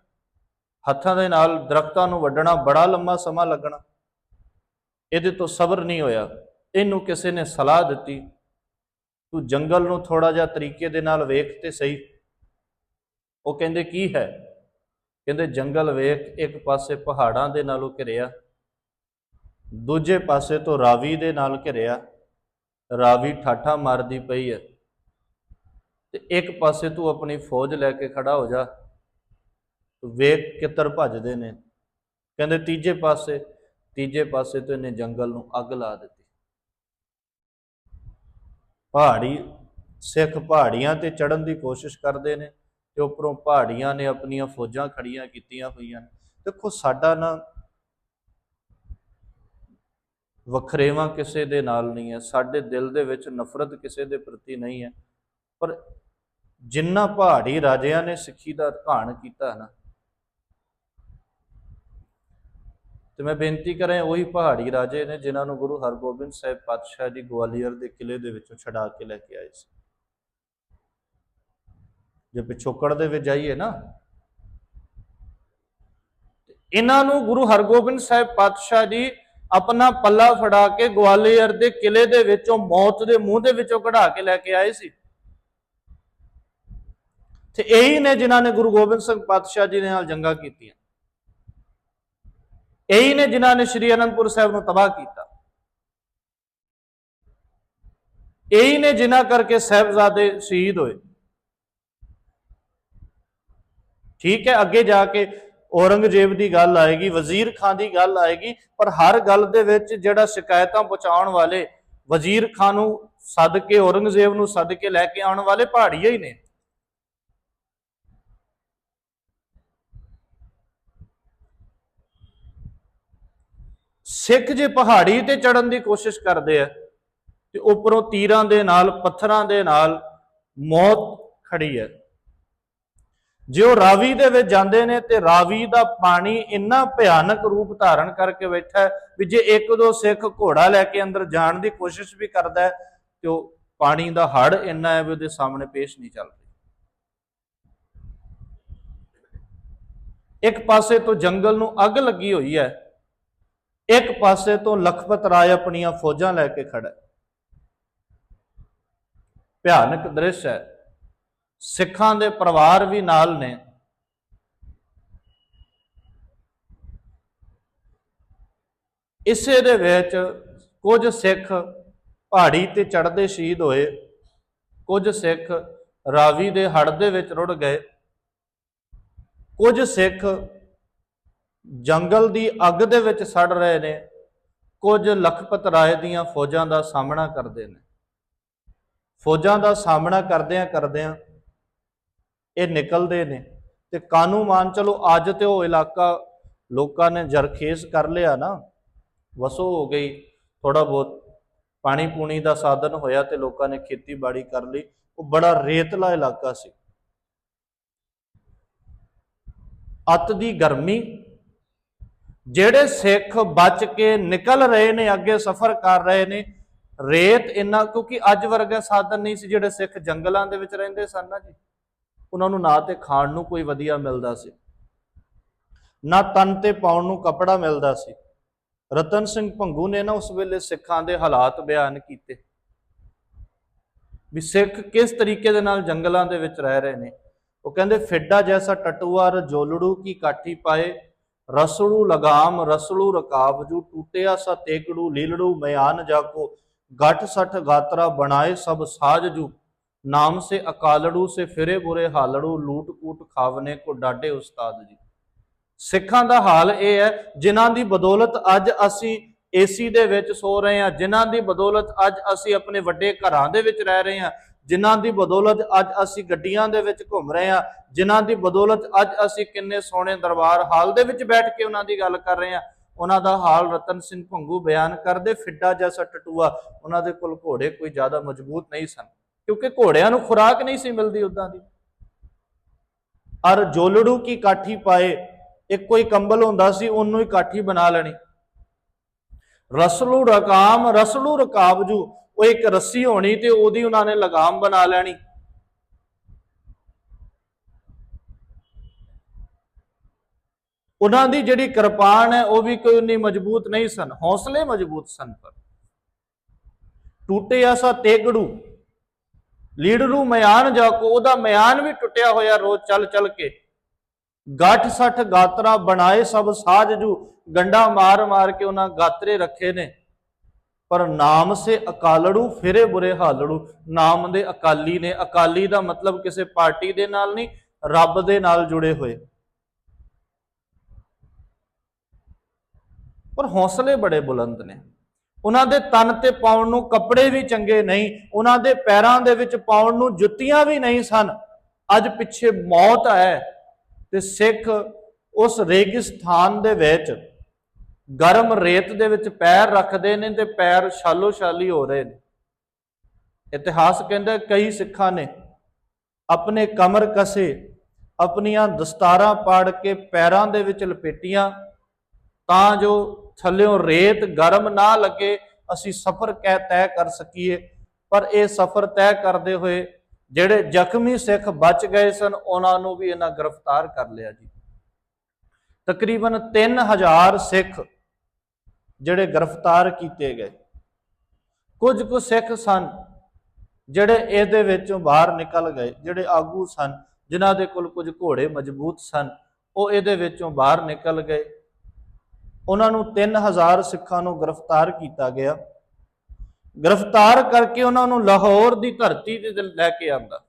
ਹੱਥਾਂ ਦੇ ਨਾਲ ਦਰਖਤਾਂ ਨੂੰ ਵੱਢਣਾ ਬੜਾ ਲੰਮਾ ਸਮਾਂ ਲੱਗਣਾ। ਇਹਦੇ ਤੋਂ ਸਬਰ ਨਹੀਂ ਹੋਇਆ। ਇਹਨੂੰ ਕਿਸੇ ਨੇ ਸਲਾਹ ਦਿੱਤੀ, ਤੂੰ ਜੰਗਲ ਨੂੰ ਥੋੜਾ ਜਿਹਾ ਤਰੀਕੇ ਦੇ ਨਾਲ ਵੇਖ ਤੇ ਸਹੀ। ਉਹ ਕਹਿੰਦੇ, ਕੀ ਹੈ? ਕਹਿੰਦੇ, ਜੰਗਲ ਵੇਖ, ਇੱਕ ਪਾਸੇ ਪਹਾੜਾਂ ਦੇ ਨਾਲੋਂ ਘਿਰਿਆ, ਦੂਜੇ ਪਾਸੇ ਤੋਂ ਰਾਵੀ ਦੇ ਨਾਲ ਘਿਰਿਆ, ਰਾਵੀ ਠਾਠਾ ਮਾਰਦੀ ਪਈ ਹੈ, ਤੇ ਇੱਕ ਪਾਸੇ ਤੂੰ ਆਪਣੀ ਫੌਜ ਲੈ ਕੇ ਖੜਾ ਹੋ ਜਾ ਤੂੰ ਵੇਖ ਕਿੱਧਰ ਭੱਜਦੇ ਨੇ। ਕਹਿੰਦੇ, ਤੀਜੇ ਪਾਸੇ ਤੀਜੇ ਪਾਸੇ ਤੋਂ ਇਹਨੇ ਜੰਗਲ ਨੂੰ ਅੱਗ ਲਾ ਦਿੱਤੀ। ਪਹਾੜੀ, ਸਿੱਖ ਪਹਾੜੀਆਂ ਤੇ ਚੜਨ ਦੀ ਕੋਸ਼ਿਸ਼ ਕਰਦੇ ਨੇ ਤੇ ਉੱਪਰੋਂ ਪਹਾੜੀਆਂ ਨੇ ਆਪਣੀਆਂ ਫੌਜਾਂ ਖੜੀਆਂ ਕੀਤੀਆਂ ਹੋਈਆਂ ਦੇਖੋ, ਸਾਡਾ ਨਾ ਵਖਰੇਵਾ ਕਿਸੇ ਦੇ ਨਾਲ ਨਹੀਂ ਹੈ। ਸਾਡੇ ਦਿਲ ਦੇ ਵਿੱਚ ਨਫ਼ਰਤ ਕਿਸੇ ਦੇ ਪ੍ਰਤੀ ਨਹੀਂ ਹੈ। ਪਰ ਜਿੰਨਾ ਪਹਾੜੀ ਰਾਜਿਆਂ ਨੇ ਸਿੱਖੀ ਦਾ ਘਾਣ ਕੀਤਾ ਨਾ, ਤੇ ਮੈਂ ਬੇਨਤੀ ਕਰਾਂ, ਉਹੀ ਪਹਾੜੀ ਰਾਜੇ ਨੇ ਜਿਨ੍ਹਾਂ ਨੂੰ ਗੁਰੂ ਹਰਗੋਬਿੰਦ ਸਾਹਿਬ ਪਾਤਸ਼ਾਹ ਜੀ ਗਵਾਲੀਅਰ ਦੇ ਕਿਲੇ ਦੇ ਵਿੱਚੋਂ ਛਡਾ ਕੇ ਲੈ ਕੇ ਆਏ ਸੀ। ਜੇ ਪਿਛੋਕੜ ਦੇ ਵਿੱਚ ਜਾਈਏ ਨਾ, ਇਹਨਾਂ ਨੂੰ ਗੁਰੂ ਹਰਗੋਬਿੰਦ ਸਾਹਿਬ ਪਾਤਸ਼ਾਹ ਜੀ ਆਪਣਾ ਪੱਲਾ ਫੜਾ ਕੇ ਗਵਾਲੀਅਰ ਦੇ ਕਿਲੇ ਦੇ ਵਿੱਚੋਂ ਮੌਤ ਦੇ ਮੂੰਹ ਦੇ ਵਿੱਚੋਂ ਕਢਾ ਕੇ ਲੈ ਕੇ ਆਏ ਸੀ। ਤੇ ਇਹੀ ਨੇ ਜਿਨ੍ਹਾਂ ਨੇ ਗੁਰੂ ਗੋਬਿੰਦ ਸਿੰਘ ਪਾਤਸ਼ਾਹ ਜੀ ਦੇ ਨਾਲ ਜੰਗਾਂ ਕੀਤੀਆਂ। ਇਹੀ ਨੇ ਜਿਨ੍ਹਾਂ ਨੇ ਸ਼੍ਰੀ ਅਨੰਦਪੁਰ ਸਾਹਿਬ ਨੂੰ ਤਬਾਹ ਕੀਤਾ। ਇਹੀ ਨੇ ਜਿਨ੍ਹਾਂ ਕਰਕੇ ਸਾਹਿਬਜ਼ਾਦੇ ਸ਼ਹੀਦ ਹੋਏ। ਠੀਕ ਹੈ, ਅੱਗੇ ਜਾ ਕੇ ਔਰੰਗਜ਼ੇਬ ਦੀ ਗੱਲ ਆਏਗੀ, ਵਜ਼ੀਰ ਖਾਨ ਦੀ ਗੱਲ ਆਏਗੀ, ਪਰ ਹਰ ਗੱਲ ਦੇ ਵਿੱਚ ਜਿਹੜਾ ਸ਼ਿਕਾਇਤਾਂ ਪਹੁੰਚਾਉਣ ਵਾਲੇ ਵਜ਼ੀਰ ਖਾਨ ਨੂੰ ਸੱਦ ਕੇ, ਔਰੰਗਜ਼ੇਬ ਨੂੰ ਸੱਦ ਕੇ ਲੈ ਕੇ ਆਉਣ ਵਾਲੇ ਪਹਾੜੀਏ ਹੀ ਨੇ। ਸਿੱਖ ਜੇ ਪਹਾੜੀ ਤੇ ਚੜਨ ਦੀ ਕੋਸ਼ਿਸ਼ ਕਰਦੇ ਆ, ਤੇ ਉੱਪਰੋਂ ਤੀਰਾਂ ਦੇ ਨਾਲ, ਪੱਥਰਾਂ ਦੇ ਨਾਲ ਮੌਤ ਖੜੀ ਹੈ। ਜੇ ਉਹ ਰਾਵੀ ਦੇ ਵਿੱਚ ਜਾਂਦੇ ਨੇ ਤੇ ਰਾਵੀ ਦਾ ਪਾਣੀ ਇੰਨਾ ਭਿਆਨਕ ਰੂਪ ਧਾਰਨ ਕਰਕੇ ਬੈਠਾ ਵੀ ਜੇ ਇੱਕ ਦੋ ਸਿੱਖ ਘੋੜਾ ਲੈ ਕੇ ਅੰਦਰ ਜਾਣ ਦੀ ਕੋਸ਼ਿਸ਼ ਵੀ ਕਰਦਾ ਤੇ ਉਹ ਪਾਣੀ ਦਾ ਹੜ ਇੰਨਾ ਹੈ ਵੀ ਉਹਦੇ ਸਾਹਮਣੇ ਪੇਸ਼ ਨਹੀਂ ਚੱਲ ਇੱਕ ਪਾਸੇ ਤੋਂ ਜੰਗਲ ਨੂੰ ਅੱਗ ਲੱਗੀ ਹੋਈ ਹੈ, ਇੱਕ ਪਾਸੇ ਤੋਂ ਲਖਪਤ ਰਾਏ ਆਪਣੀਆਂ ਫੌਜਾਂ ਲੈ ਕੇ ਖੜਾ ਭਿਆਨਕ ਦ੍ਰਿਸ਼ ਹੈ। ਸਿੱਖਾਂ ਦੇ ਪਰਿਵਾਰ ਵੀ ਨਾਲ ਨੇ। ਇਸੇ ਦੇ ਵਿੱਚ ਕੁਝ ਸਿੱਖ ਪਹਾੜੀ ਤੇ ਚੜ੍ਹਦੇ ਸ਼ਹੀਦ ਹੋਏ। ਕੁਝ ਸਿੱਖ ਰਾਵੀ ਦੇ ਹੜ ਦੇ ਵਿੱਚ ਰੁੜ ਗਏ। ਕੁਝ ਸਿੱਖ ਜੰਗਲ ਦੀ ਅੱਗ ਦੇ ਵਿੱਚ ਸੜ ਰਹੇ ਨੇ। ਕੁਝ ਲਖਪਤ ਰਾਏ ਦੀਆਂ ਫੌਜਾਂ ਦਾ ਸਾਹਮਣਾ ਕਰਦੇ ਨੇ। ਫੌਜਾਂ ਦਾ ਸਾਹਮਣਾ ਕਰਦਿਆਂ ਕਰਦਿਆਂ ਇਹ ਨਿਕਲਦੇ ਨੇ। ਤੇ ਕਾਨੂੰ ਮਾਨ ਚਲੋ ਅੱਜ ਤੇ ਉਹ ਇਲਾਕਾ ਲੋਕਾਂ ਨੇ ਜਰਖੇਸ ਕਰ ਲਿਆ ਨਾ, ਵਸੋ ਹੋ ਗਈ। ਥੋੜਾ ਬਹੁਤ ਪਾਣੀ ਪੂਣੀ ਦਾ ਸਾਧਨ ਹੋਇਆ ਤੇ ਲੋਕਾਂ ਨੇ ਖੇਤੀਬਾੜੀ ਕਰ ਲਈ। ਉਹ ਬੜਾ ਰੇਤਲਾ ਇਲਾਕਾ ਸੀ। ਅੱਤ ਦੀ ਗਰਮੀ, ਜਿਹੜੇ ਸਿੱਖ ਬਚ ਕੇ ਨਿਕਲ ਰਹੇ ਨੇ, ਅੱਗੇ ਸਫ਼ਰ ਕਰ ਰਹੇ ਨੇ, ਰੇਤ ਇੰਨਾ, ਕਿਉਂਕਿ ਅੱਜ ਵਰਗਾ ਸਾਧਨ ਨਹੀਂ ਸੀ ਜਿਹੜੇ ਸਿੱਖ ਜੰਗਲਾਂ ਦੇ ਵਿੱਚ ਰਹਿੰਦੇ ਸਨ ਨਾ ਜੀ। ਉਹਨਾਂ ਨੂੰ ਨਾ ਤੇ ਖਾਣ ਨੂੰ ਕੋਈ ਵਧੀਆ ਮਿਲਦਾ ਸੀ, ਨਾ ਤਨ ਤੇ ਪਾਉਣ ਨੂੰ ਕੱਪੜਾ ਮਿਲਦਾ ਸੀ। ਰਤਨ ਸਿੰਘ ਭੰਗੂ ਨੇ ਨਾ ਉਸ ਵੇਲੇ ਸਿੱਖਾਂ ਦੇ ਹਾਲਾਤ ਬਿਆਨ ਕੀਤੇ ਵੀ ਸਿੱਖ ਕਿਸ ਤਰੀਕੇ ਦੇ ਨਾਲ ਜੰਗਲਾਂ ਦੇ ਵਿੱਚ ਰਹਿ ਰਹੇ ਨੇ। ਉਹ ਕਹਿੰਦੇ, ਫਿੱਡਾ ਜੈਸਾ ਟਟੂਆ ਰਜੋਲੜੂ ਕੀ ਕਾਠੀ ਪਾਏ, ਰਸੜੂ ਲਗਾਮ, ਰਸੜੂ ਰਕਾਬ ਜੂ ਟੂਟਿਆ ਸਾ ਤੇਕੜੂ, ਲੀਲੜੂ, ਮਿਆਨ ਜਾਕੋ, ਗੱਠ ਸੱਠ ਗਾਤਰਾ ਬਣਾਏ ਸਭ ਸਾਜ ਜੂ ਨਾਮ ਸੇ ਅਕਾਲੜੂ, ਸੇ ਫਿਰੇ ਬੁਰੇ ਹਾਲੜੂ, ਲੂਟ ਕੂਟ ਖਾਵਨੇ ਕੋ ਡਾਡੇ ਉਸਤਾਦ ਜੀ। ਸਿੱਖਾਂ ਦਾ ਹਾਲ ਇਹ ਹੈ, ਜਿਨ੍ਹਾਂ ਦੀ ਬਦੌਲਤ ਅੱਜ ਅਸੀਂ ਏਸੀ ਦੇ ਵਿੱਚ ਸੋ ਰਹੇ ਹਾਂ, ਜਿਨ੍ਹਾਂ ਦੀ ਬਦੌਲਤ ਅੱਜ ਅਸੀਂ ਆਪਣੇ ਵੱਡੇ ਘਰਾਂ ਦੇ ਵਿੱਚ ਰਹਿ ਰਹੇ ਹਾਂ, ਜਿਨ੍ਹਾਂ ਦੀ ਬਦੌਲਤ ਅੱਜ ਅਸੀਂ ਗੱਡੀਆਂ ਦੇ ਵਿੱਚ ਘੁੰਮ ਰਹੇ ਹਾਂ, ਜਿਨ੍ਹਾਂ ਦੀ ਬਦੌਲਤ ਅੱਜ ਅਸੀਂ ਕਿੰਨੇ ਸੋਹਣੇ ਦਰਬਾਰ ਹਾਲ ਦੇ ਵਿੱਚ ਬੈਠ ਕੇ ਉਹਨਾਂ ਦੀ ਗੱਲ ਕਰ ਰਹੇ ਹਾਂ, ਉਹਨਾਂ ਦਾ ਹਾਲ ਰਤਨ ਸਿੰਘ ਭੰਗੂ ਬਿਆਨ ਕਰਦੇ, ਫਿੱਡਾ ਜੈਸਾ ਟਟੂਆ, ਉਹਨਾਂ ਦੇ ਕੋਲ ਘੋੜੇ ਕੋਈ ਜ਼ਿਆਦਾ ਮਜ਼ਬੂਤ ਨਹੀਂ ਸਨ। ਕਿਉਂਕਿ ਘੋੜਿਆਂ ਨੂੰ ਖੁਰਾਕ ਨਹੀਂ ਸੀ ਮਿਲਦੀ ਉਦਾਂ ਦੀ। ਅਰ ਜੋਲੜੂ ਕੀ ਕਾਠੀ ਪਾਏ, ਇੱਕ ਕੋਈ ਕੰਬਲ ਹੁੰਦਾ ਸੀ, ਉਹਨੂੰ ਹੀ ਕਾਠੀ ਬਣਾ ਲੈਣੀ। ਰਸਲੂ ਰਕਾਮ, ਰਸਲੂ ਰਕਾਬਜੂ, ਉਹ ਇੱਕ ਰੱਸੀ ਹੋਣੀ ਤੇ ਉਹਦੀ ਉਹਨਾਂ ਨੇ ਲਗਾਮ ਬਣਾ ਲੈਣੀ। ਉਹਨਾਂ ਦੀ ਜਿਹੜੀ ਕਿਰਪਾਨ ਹੈ, ਉਹ ਵੀ ਕੋਈ ਉਨੀ ਮਜ਼ਬੂਤ ਨਹੀਂ ਸਨ। ਹੌਸਲੇ ਮਜ਼ਬੂਤ ਸਨ ਪਰ। ਟੂਟੇ ਆਸਾ ਤੇਗੜੂ। ਲੀਡਰੂ ਮਿਆਨ ਜਾਕੋ ਉਹਦਾ ਮਿਆਨ ਵੀ ਟੁੱਟਿਆ ਹੋਇਆ ਰੋਜ਼ ਚੱਲ ਚੱਲ ਕੇ। ਗੱਠ ਸੱਠ ਗਾਤਰਾ ਬਣਾਏ ਸਭ ਸਾਜ ਗੰਡਾ ਮਾਰ ਮਾਰ ਕੇ ਉਹਨਾਂ ਗਾਤਰੇ ਰੱਖੇ ਨੇ। ਪਰ ਨਾਮ ਸੇ ਅਕਾਲੜੂ, ਫਿਰੇ ਬੁਰੇ ਹਾਲੜੂ। ਨਾਮ ਦੇ ਅਕਾਲੀ ਨੇ, ਅਕਾਲੀ ਦਾ ਮਤਲਬ ਕਿਸੇ ਪਾਰਟੀ ਦੇ ਨਾਲ ਨਹੀਂ, ਰੱਬ ਦੇ ਨਾਲ ਜੁੜੇ ਹੋਏ। ਪਰ ਹੌਸਲੇ ਬੜੇ ਬੁਲੰਦ ਨੇ। ਉਹਨਾਂ ਦੇ ਤਨ ਤੇ ਪਾਉਣ ਨੂੰ ਕੱਪੜੇ ਵੀ ਚੰਗੇ ਨਹੀਂ, ਉਹਨਾਂ ਦੇ ਪੈਰਾਂ ਦੇ ਵਿੱਚ ਪਾਉਣ ਨੂੰ ਜੁੱਤੀਆਂ ਵੀ ਨਹੀਂ ਸਨ। ਅੱਜ ਪਿੱਛੇ ਮੌਤ ਹੈ ਤੇ ਸਿੱਖ ਉਸ ਰੇਗਿਸਤਾਨ ਦੇ ਵਿੱਚ ਗਰਮ ਰੇਤ ਦੇ ਵਿੱਚ ਪੈਰ ਰੱਖਦੇ ਨੇ ਤੇ ਪੈਰ ਛਾਲੋ ਛਾਲੀ ਹੋ ਰਹੇ ਨੇ। ਇਤਿਹਾਸ ਕਹਿੰਦਾ ਕਈ ਸਿੱਖਾਂ ਨੇ ਆਪਣੇ ਕਮਰ ਕਸੇ, ਆਪਣੀਆਂ ਦਸਤਾਰਾਂ ਪਾੜ ਕੇ ਪੈਰਾਂ ਦੇ ਵਿੱਚ ਲਪੇਟੀਆਂ ਤਾਂ ਜੋ ਥੱਲਿਓਂ ਰੇਤ, ਗਰਮ ਨਾ ਲੱਗੇ, ਅਸੀਂ ਸਫ਼ਰ ਕਹਿ ਤੈਅ ਕਰ ਸਕੀਏ। ਪਰ ਇਹ ਸਫ਼ਰ ਤੈਅ ਕਰਦੇ ਹੋਏ ਜਿਹੜੇ ਜ਼ਖਮੀ ਸਿੱਖ ਬਚ ਗਏ ਸਨ, ਉਹਨਾਂ ਨੂੰ ਵੀ ਇਹਨਾਂ ਗ੍ਰਿਫਤਾਰ ਕਰ ਲਿਆ ਜੀ। ਤਕਰੀਬਨ 3000 ਸਿੱਖ ਜਿਹੜੇ ਗ੍ਰਿਫਤਾਰ ਕੀਤੇ ਗਏ। ਕੁਝ ਕੁ ਸਿੱਖ ਸਨ ਜਿਹੜੇ ਇਹਦੇ ਵਿੱਚੋਂ ਬਾਹਰ ਨਿਕਲ ਗਏ, ਜਿਹੜੇ ਆਗੂ ਸਨ, ਜਿਨ੍ਹਾਂ ਦੇ ਕੋਲ ਕੁਝ ਘੋੜੇ ਮਜ਼ਬੂਤ ਸਨ, ਉਹ ਇਹਦੇ ਵਿੱਚੋਂ ਬਾਹਰ ਨਿਕਲ ਗਏ। ਉਹਨਾਂ ਨੂੰ 3000 ਸਿੱਖਾਂ ਨੂੰ ਗ੍ਰਿਫਤਾਰ ਕੀਤਾ ਗਿਆ। ਗ੍ਰਿਫਤਾਰ ਕਰਕੇ ਉਹਨਾਂ ਨੂੰ ਲਾਹੌਰ ਦੀ ਧਰਤੀ ਤੇ ਲੈ ਕੇ ਆਂਦਾ।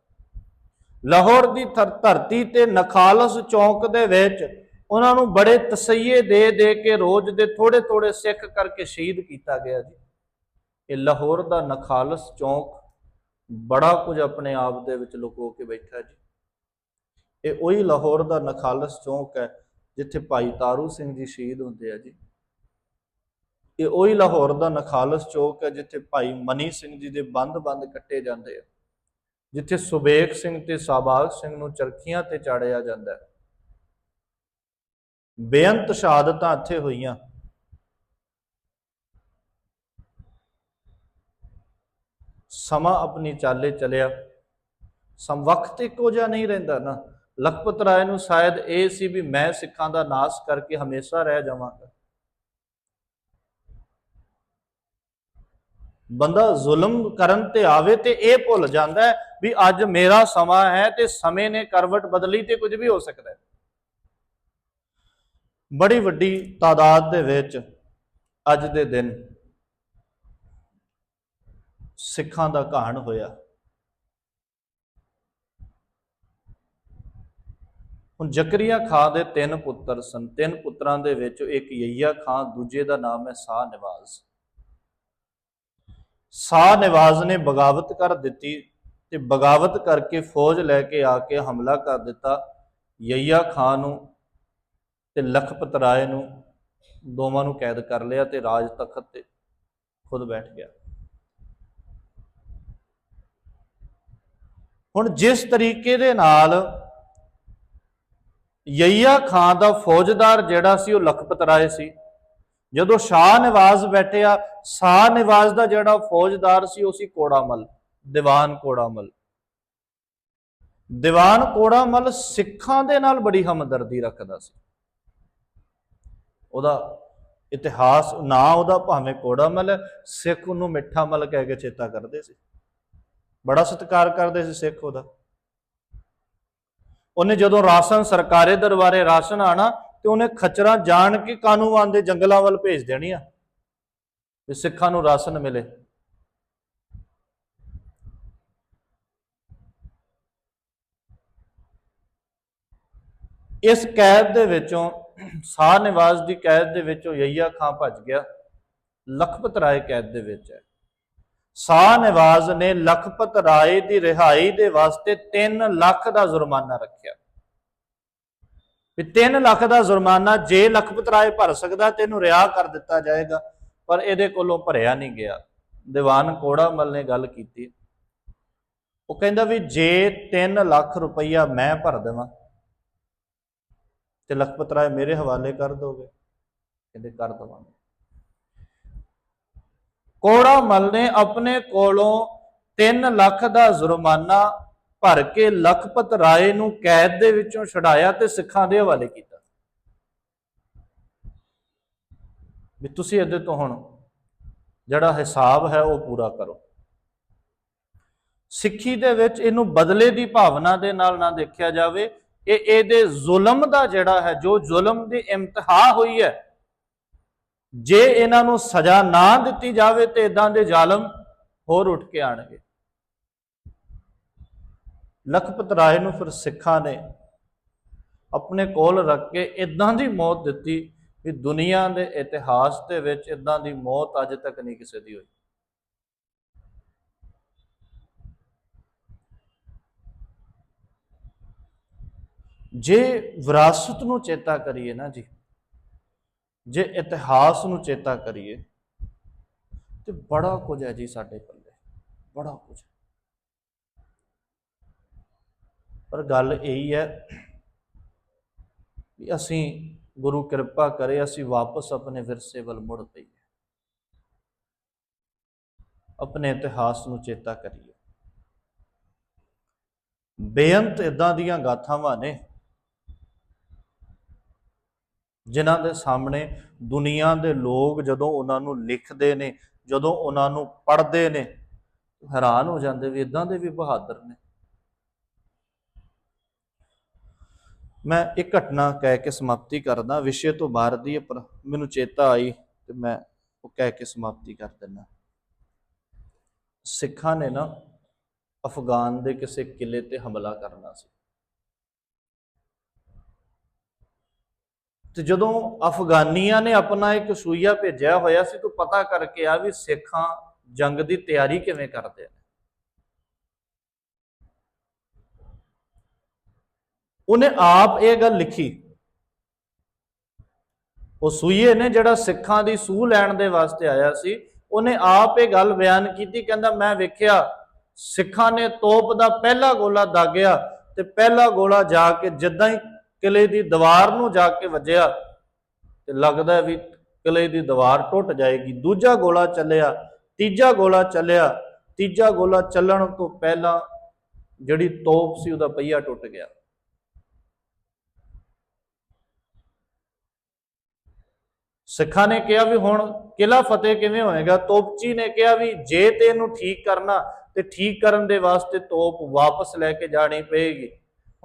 ਲਾਹੌਰ ਦੀ ਧਰਤੀ ਤੇ ਨਖਾਲਸ ਚੌਂਕ ਦੇ ਵਿੱਚ ਉਹਨਾਂ ਨੂੰ ਬੜੇ ਤਸਈਏ ਦੇ ਦੇ ਕੇ ਰੋਜ਼ ਦੇ ਥੋੜੇ ਥੋੜੇ ਸਿੱਖ ਕਰਕੇ ਸ਼ਹੀਦ ਕੀਤਾ ਗਿਆ ਜੀ। ਇਹ ਲਾਹੌਰ ਦਾ ਨਖਾਲਸ ਚੌਂਕ ਬੜਾ ਕੁਝ ਆਪਣੇ ਆਪ ਦੇ ਵਿੱਚ ਲੁਕੋ ਕੇ ਬੈਠਾ ਜੀ। ਇਹ ਉਹੀ ਲਾਹੌਰ ਦਾ ਨਖਾਲਸ ਚੌਂਕ ਹੈ ਜਿੱਥੇ ਭਾਈ ਤਾਰੂ ਸਿੰਘ ਜੀ ਸ਼ਹੀਦ ਹੁੰਦੇ ਆ ਜੀ। ਇਹ ਉਹੀ ਲਾਹੌਰ ਦਾ ਨਖਾਲਸ ਚੌਕ ਹੈ, ਜਿੱਥੇ ਭਾਈ ਮਨੀ ਸਿੰਘ ਜੀ ਦੇ ਬੰਦ-ਬੰਦ ਕੱਟੇ ਜਾਂਦੇ ਆ। ਜਿੱਥੇ ਸੁਬੇਕ ਸਿੰਘ ਤੇ ਸਾਬਾਗ ਸਿੰਘ ਨੂੰ ਚਰਖੀਆਂ ਤੇ ਚਾੜਿਆ ਜਾਂਦਾ ਹੈ। ਬੇਅੰਤ ਸ਼ਹਾਦਤਾਂ ਇੱਥੇ ਹੋਈਆਂ। ਸਮਾਂ ਆਪਣੀ ਚਾਲੇ ਚਲਿਆ। ਸਮ ਵਕਤ ਇੱਕੋ ਜਿਹਾ ਨਹੀਂ ਰਹਿੰਦਾ ਨਾ। ਲਖਪਤ ਰਾਏ ਨੂੰ ਸ਼ਾਇਦ ਇਹ ਸੀ ਵੀ ਮੈਂ ਸਿੱਖਾਂ ਦਾ ਨਾਸ਼ ਕਰਕੇ ਹਮੇਸ਼ਾ ਰਹਿ ਜਾਵਾਂਗਾ। ਬੰਦਾ ਜ਼ੁਲਮ ਕਰਨ ਤੇ ਆਵੇ ਤੇ ਇਹ ਭੁੱਲ ਜਾਂਦਾ ਹੈ ਵੀ ਅੱਜ ਮੇਰਾ ਸਮਾਂ ਹੈ ਤੇ ਸਮੇਂ ਨੇ ਕਰਵਟ ਬਦਲੀ ਤੇ ਕੁਝ ਵੀ ਹੋ ਸਕਦਾ ਹੈ। ਬੜੀ ਵੱਡੀ ਤਾਦਾਦ ਦੇ ਵਿੱਚ ਅੱਜ ਦੇ ਦਿਨ ਸਿੱਖਾਂ ਦਾ ਕਹਾਣ ਹੋਇਆ। ਹੁਣ ਜ਼ਕਰੀਆ ਖਾਂ ਦੇ ਤਿੰਨ ਪੁੱਤਰ ਸਨ। ਤਿੰਨ ਪੁੱਤਰਾਂ ਦੇ ਵਿੱਚ ਇੱਕ ਯਈਆ ਖਾਂ, ਦੂਜੇ ਦਾ ਨਾਮ ਹੈ ਸਾਹ ਨਿਵਾਜ਼। ਸਾਹ ਨਿਵਾਜ਼ ਨੇ ਬਗਾਵਤ ਕਰ ਦਿੱਤੀ ਤੇ ਬਗਾਵਤ ਕਰਕੇ ਫੌਜ ਲੈ ਕੇ ਆ ਕੇ ਹਮਲਾ ਕਰ ਦਿੱਤਾ ਯਈਆ ਖਾਂ ਨੂੰ ਤੇ ਲਖਪਤ ਰਾਏ ਨੂੰ। ਦੋਵਾਂ ਨੂੰ ਕੈਦ ਕਰ ਲਿਆ ਤੇ ਰਾਜ ਤਖਤ ਤੇ ਖੁਦ ਬੈਠ ਗਿਆ। ਹੁਣ ਜਿਸ ਤਰੀਕੇ ਦੇ ਨਾਲ ਯਈਆ ਖਾਂ ਦਾ ਫੌਜਦਾਰ ਜਿਹੜਾ ਸੀ ਉਹ ਲਖਪਤ ਰਾਏ ਸੀ। ਜਦੋਂ ਸ਼ਾਹ ਨਿਵਾਜ਼ ਬੈਠਿਆ ਸ਼ਾਹ ਨਿਵਾਜ਼ ਦਾ ਜਿਹੜਾ ਫੌਜਦਾਰ ਸੀ ਉਹ ਸੀ ਕੋੜਾਮਲ, ਦੀਵਾਨ ਕੋੜਾਮਲ। ਦੀਵਾਨ ਕੋੜਾਮਲ ਸਿੱਖਾਂ ਦੇ ਨਾਲ ਬੜੀ ਹਮਦਰਦੀ ਰੱਖਦਾ ਸੀ। ਉਹਦਾ ਇਤਿਹਾਸ, ਨਾ ਉਹਦਾ ਭਾਵੇਂ ਕੋੜਾਮਲ ਹੈ, ਸਿੱਖ ਉਹਨੂੰ ਮਿੱਠਾ ਮਲ ਕਹਿ ਕੇ ਚੇਤਾ ਕਰਦੇ ਸੀ। ਬੜਾ ਸਤਿਕਾਰ ਕਰਦੇ ਸੀ ਸਿੱਖ ਉਹਦਾ। ਉਹਨੇ ਜਦੋਂ ਰਾਸ਼ਨ ਸਰਕਾਰੇ ਦਰਬਾਰੇ ਰਾਸ਼ਨ ਆਣਾ ਤੇ ਉਹਨੇ ਖਚਰਾਂ ਜਾਣ ਕੇ ਕਾਨੂੰਵਾਨ ਦੇ ਜੰਗਲਾਂ ਵੱਲ ਭੇਜ ਦੇਣੀਆਂ ਵੀ ਸਿੱਖਾਂ ਨੂੰ ਰਾਸ਼ਨ ਮਿਲੇ। ਇਸ ਕੈਦ ਦੇ ਵਿੱਚੋਂ, ਸਾਹ ਨਿਵਾਜ਼ ਦੀ ਕੈਦ ਦੇ ਵਿੱਚੋਂ ਯਹੀਆ ਖਾਂ ਭੱਜ ਗਿਆ। ਲਖਪਤ ਰਾਏ ਕੈਦ ਦੇ ਵਿੱਚ ਹੈ। ਸਾਹ ਨਿਵਾਜ਼ ਨੇ ਲਖਪਤ ਰਾਏ ਦੀ ਰਿਹਾਈ ਦੇ ਵਾਸਤੇ 3 ਲੱਖ ਦਾ ਜੁਰਮਾਨਾ ਰੱਖਿਆ। ਵੀ 3 ਲੱਖ ਦਾ ਜੁਰਮਾਨਾ ਜੇ ਲਖਪਤ ਰਾਏ ਭਰ ਸਕਦਾ ਤੇ ਇਹਨੂੰ ਰਿਹਾ ਕਰ ਦਿੱਤਾ ਜਾਏਗਾ, ਪਰ ਇਹਦੇ ਕੋਲੋਂ ਭਰਿਆ ਨਹੀਂ ਗਿਆ। ਦੀਵਾਨ ਕੋੜਾਮਲ ਨੇ ਗੱਲ ਕੀਤੀ। ਉਹ ਕਹਿੰਦਾ ਵੀ ਜੇ 3 ਲੱਖ ਰੁਪਈਆ ਮੈਂ ਭਰ ਦੇਵਾਂ, ਤੇ ਲਖਪਤ ਰਾਏ ਮੇਰੇ ਹਵਾਲੇ ਕਰ ਦੋਗੇ, ਕਹਿੰਦੇ ਕਰ ਦਵਾਂਗੇ। ਕੋੜਾਮਲ ਨੇ ਆਪਣੇ ਕੋਲੋਂ 3 ਲੱਖ ਦਾ ਜੁਰਮਾਨਾ ਭਰ ਕੇ ਲਖਪਤ ਰਾਏ ਨੂੰ ਕੈਦ ਦੇ ਵਿੱਚੋਂ ਛਡਾਇਆ ਤੇ ਸਿੱਖਾਂ ਦੇ ਹਵਾਲੇ ਕੀਤਾ। ਵੀ ਤੁਸੀਂ ਇਹਦੇ ਤੋਂ ਹੁਣ ਜਿਹੜਾ ਹਿਸਾਬ ਹੈ ਉਹ ਪੂਰਾ ਕਰੋ। ਸਿੱਖੀ ਦੇ ਵਿੱਚ ਇਹਨੂੰ ਬਦਲੇ ਦੀ ਭਾਵਨਾ ਦੇ ਨਾਲ ਨਾ ਦੇਖਿਆ ਜਾਵੇ, ਇਹ ਇਹਦੇ ਜ਼ੁਲਮ ਦਾ ਜਿਹੜਾ ਹੈ, ਜੋ ਜ਼ੁਲਮ ਦੀ ਇੰਤਹਾ ਹੋਈ ਹੈ ਜੇ ਇਹਨਾਂ ਨੂੰ ਸਜ਼ਾ ਨਾ ਦਿੱਤੀ ਜਾਵੇ ਤੇ ਇਦਾਂ ਦੇ ਜ਼ਾਲਮ ਹੋਰ ਉੱਠ ਕੇ ਆਣਗੇ। ਲਖਪਤ ਰਾਏ ਨੂੰ ਫਿਰ ਸਿੱਖਾਂ ਨੇ ਆਪਣੇ ਕੋਲ ਰੱਖ ਕੇ ਇਦਾਂ ਦੀ ਮੌਤ ਦਿੱਤੀ ਵੀ ਦੁਨੀਆ ਦੇ ਇਤਿਹਾਸ ਦੇ ਵਿੱਚ ਇਦਾਂ ਦੀ ਮੌਤ ਅੱਜ ਤੱਕ ਨਹੀਂ ਕਿਸੇ ਦੀ ਹੋਈ। ਜੇ ਵਿਰਾਸਤ ਨੂੰ ਚੇਤਾ ਕਰੀਏ ਨਾ ਜੀ ਜੇ ਇਤਿਹਾਸ ਨੂੰ ਚੇਤਾ ਕਰੀਏ, ਤੇ ਬੜਾ ਕੁਝ ਹੈ ਜੀ ਸਾਡੇ ਪੱਲੇ ਬੜਾ ਕੁਝ ਪਰ ਗੱਲ ਇਹੀ ਹੈ ਵੀ ਅਸੀਂ ਗੁਰੂ ਕਿਰਪਾ ਕਰੇ, ਅਸੀਂ ਵਾਪਸ ਆਪਣੇ ਵਿਰਸੇ ਵੱਲ ਮੁੜ ਪਈਏ ਆਪਣੇ ਇਤਿਹਾਸ ਨੂੰ ਚੇਤਾ ਕਰੀਏ। ਬੇਅੰਤ ਇਦਾਂ ਦੀਆਂ ਗਾਥਾਵਾਂ ਨੇ ਜਿਨ੍ਹਾਂ ਦੇ ਸਾਹਮਣੇ ਦੁਨੀਆ ਦੇ ਲੋਕ ਜਦੋਂ ਉਹਨਾਂ ਨੂੰ ਲਿਖਦੇ ਨੇ, ਜਦੋਂ ਉਹਨਾਂ ਨੂੰ ਪੜ੍ਹਦੇ ਨੇ, ਹੈਰਾਨ ਹੋ ਜਾਂਦੇ ਵੀ ਇਦਾਂ ਦੇ ਵੀ ਬਹਾਦਰ ਨੇ। ਮੈਂ ਇੱਕ ਘਟਨਾ ਕਹਿ ਕੇ ਸਮਾਪਤੀ ਕਰਦਾ, ਵਿਸ਼ੇ ਤੋਂ ਬਾਹਰ ਦੀ ਪਰ ਮੈਨੂੰ ਚੇਤਾ ਆਈ ਤੇ ਮੈਂ ਉਹ ਕਹਿ ਕੇ ਸਮਾਪਤੀ ਕਰ ਦਿੰਦਾ। ਸਿੱਖਾਂ ਨੇ ਨਾ ਅਫਗਾਨ ਦੇ ਕਿਸੇ ਕਿਲੇ ਤੇ ਹਮਲਾ ਕਰਨਾ ਸੀ। ਤੇ ਜਦੋਂ ਅਫਗਾਨੀਆਂ ਨੇ ਆਪਣਾ ਇੱਕ ਸੂਈਆ ਭੇਜਿਆ ਹੋਇਆ ਸੀ, ਤੂੰ ਪਤਾ ਕਰਕੇ ਆ ਵੀ ਸਿੱਖਾਂ ਜੰਗ ਦੀ ਤਿਆਰੀ ਕਿਵੇਂ ਕਰਦੇ ਨੇ। ਉਹਨੇ ਆਪ ਇਹ ਗੱਲ ਲਿਖੀ। ਉਹ ਸੂਈਏ ਨੇ ਜਿਹੜਾ ਸਿੱਖਾਂ ਦੀ ਸੂਹ ਲੈਣ ਦੇ ਵਾਸਤੇ ਆਇਆ ਸੀ, ਉਹਨੇ ਆਪ ਇਹ ਗੱਲ ਬਿਆਨ ਕੀਤੀ, ਕਹਿੰਦਾ ਮੈਂ ਵੇਖਿਆ ਸਿੱਖਾਂ ਨੇ ਤੋਪ ਦਾ ਪਹਿਲਾ ਗੋਲਾ ਦਾਗਿਆ ਤੇ ਪਹਿਲਾ ਗੋਲਾ ਜਾ ਕੇ ਜਿੱਦਾਂ ਹੀ ਕਿਲੇ ਦੀ ਦੀਵਾਰ ਨੂੰ ਜਾ ਕੇ ਵੱਜਿਆ ਤੇ ਲੱਗਦਾ ਵੀ ਕਿਲੇ ਦੀ ਦੀਵਾਰ ਟੁੱਟ ਜਾਏਗੀ। ਦੂਜਾ ਗੋਲਾ ਚੱਲਿਆ, ਤੀਜਾ ਗੋਲਾ ਚੱਲਿਆ, ਤੀਜਾ ਗੋਲਾ ਚੱਲਣ ਤੋਂ ਪਹਿਲਾਂ ਜਿਹੜੀ ਤੋਪ ਸੀ ਉਹਦਾ ਪਹੀਆ ਟੁੱਟ ਗਿਆ। ਸਿੱਖਾਂ ਨੇ ਕਿਹਾ ਵੀ ਹੁਣ ਕਿਲਾ ਫਤਿਹ ਕਿਵੇਂ ਹੋਏਗਾ? ਤੋਪਚੀ ਨੇ ਕਿਹਾ ਵੀ ਜੇ ਤੇ ਇਹਨੂੰ ਠੀਕ ਕਰਨਾ, ਤੇ ਠੀਕ ਕਰਨ ਦੇ ਵਾਸਤੇ ਤੋਪ ਵਾਪਸ ਲੈ ਕੇ ਜਾਣੀ ਪਏਗੀ।